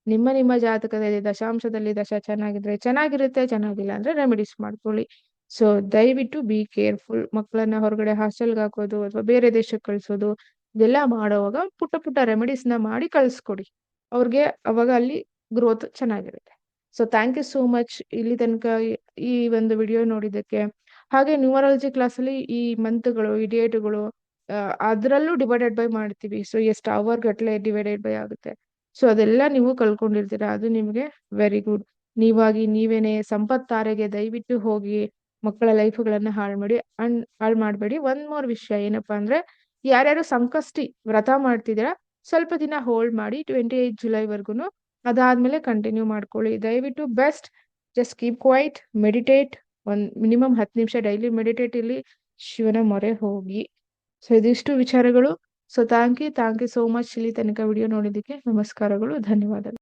A: ನಿಮ್ಮ ನಿಮ್ಮ ಜಾತಕದಲ್ಲಿ ದಶಾಂಶದಲ್ಲಿ ದಶ ಚೆನ್ನಾಗಿದ್ರೆ ಚೆನ್ನಾಗಿರುತ್ತೆ, ಚೆನ್ನಾಗಿಲ್ಲ ಅಂದ್ರೆ ರೆಮಿಡೀಸ್ ಮಾಡ್ಕೊಳ್ಳಿ. ಸೊ ದಯವಿಟ್ಟು ಬಿ ಕೇರ್ಫುಲ್ ಮಕ್ಕಳನ್ನ ಹೊರಗಡೆ ಹಾಸ್ಟೆಲ್ಗೆ ಹಾಕೋದು ಅಥವಾ ಬೇರೆ ದೇಶಕ್ಕೆ ಕಳಿಸೋದು, ಇದೆಲ್ಲ ಮಾಡೋವಾಗ ಪುಟ್ಟ ಪುಟ್ಟ ರೆಮಿಡೀಸ್ನ ಮಾಡಿ ಕಳಿಸ್ಕೊಡಿ. ಅವ್ರಿಗೆ ಅವಾಗ ಅಲ್ಲಿ ಗ್ರೋತ್ ಚೆನ್ನಾಗಿರುತ್ತೆ. So thank you so much ಇಲ್ಲಿ ತನಕ ಈ ಒಂದು ವಿಡಿಯೋ ನೋಡಿದ್ದಕ್ಕೆ. ಹಾಗೆ ನ್ಯೂಮರಾಲಜಿ ಕ್ಲಾಸಲ್ಲಿ ಈ ಮಂತ್ಗಳು ಈ ಡೇಟ್ಗಳು ಅದರಲ್ಲೂ ಡಿವೈಡೆಡ್ ಬೈ ಮಾಡ್ತೀವಿ. ಸೊ ಎಷ್ಟು ಅವರ್ ಗಟ್ಟಲೆ ಡಿವೈಡೆಡ್ ಬೈ ಆಗುತ್ತೆ. ಸೊ ಅದೆಲ್ಲ ನೀವು ಕಲ್ಕೊಂಡಿರ್ತೀರಾ. ಅದು ನಿಮಗೆ ವೆರಿ ಗುಡ್ ನೀವಾಗಿ ನೀವೇನೆ ಸಂಪತ್ತಾರೆಗೆ ದಯವಿಟ್ಟು ಹೋಗಿ ಮಕ್ಕಳ ಲೈಫ್ಗಳನ್ನ ಹಾಳು ಮಾಡಿ ಅಂಡ್ ಹಾಳು ಮಾಡಬೇಡಿ. ಒಂದ್ ಮೋರ್ ವಿಷಯ ಏನಪ್ಪಾ ಅಂದ್ರೆ, ಯಾರ್ಯಾರು ಸಂಕಷ್ಟಿ ವ್ರತ ಮಾಡ್ತಿದ್ದೀರಾ, ಸ್ವಲ್ಪ ದಿನ ಹೋಲ್ಡ್ ಮಾಡಿ ಟ್ವೆಂಟಿ ಏಟ್ ಜುಲೈವರೆಗೂ ಅದಾದ್ಮೇಲೆ ಕಂಟಿನ್ಯೂ ಮಾಡ್ಕೊಳ್ಳಿ. ದಯವಿಟ್ಟು best just keep quiet meditate ಒಂದ್ ಮಿನಿಮಮ್ ಹತ್ತು ನಿಮಿಷ ಡೈಲಿ ಮೆಡಿಟೇಟ್ ಇಲ್ಲಿ ಶಿವನ ಮೊರೆ ಹೋಗಿ. ಸೊ ಇದಿಷ್ಟು ವಿಚಾರಗಳು. So thank you thank you so much ಇಲ್ಲಿ ತನಕ ವಿಡಿಯೋ ನೋಡಿದ್ದಕ್ಕೆ ನಮಸ್ಕಾರಗಳು, ಧನ್ಯವಾದಗಳು.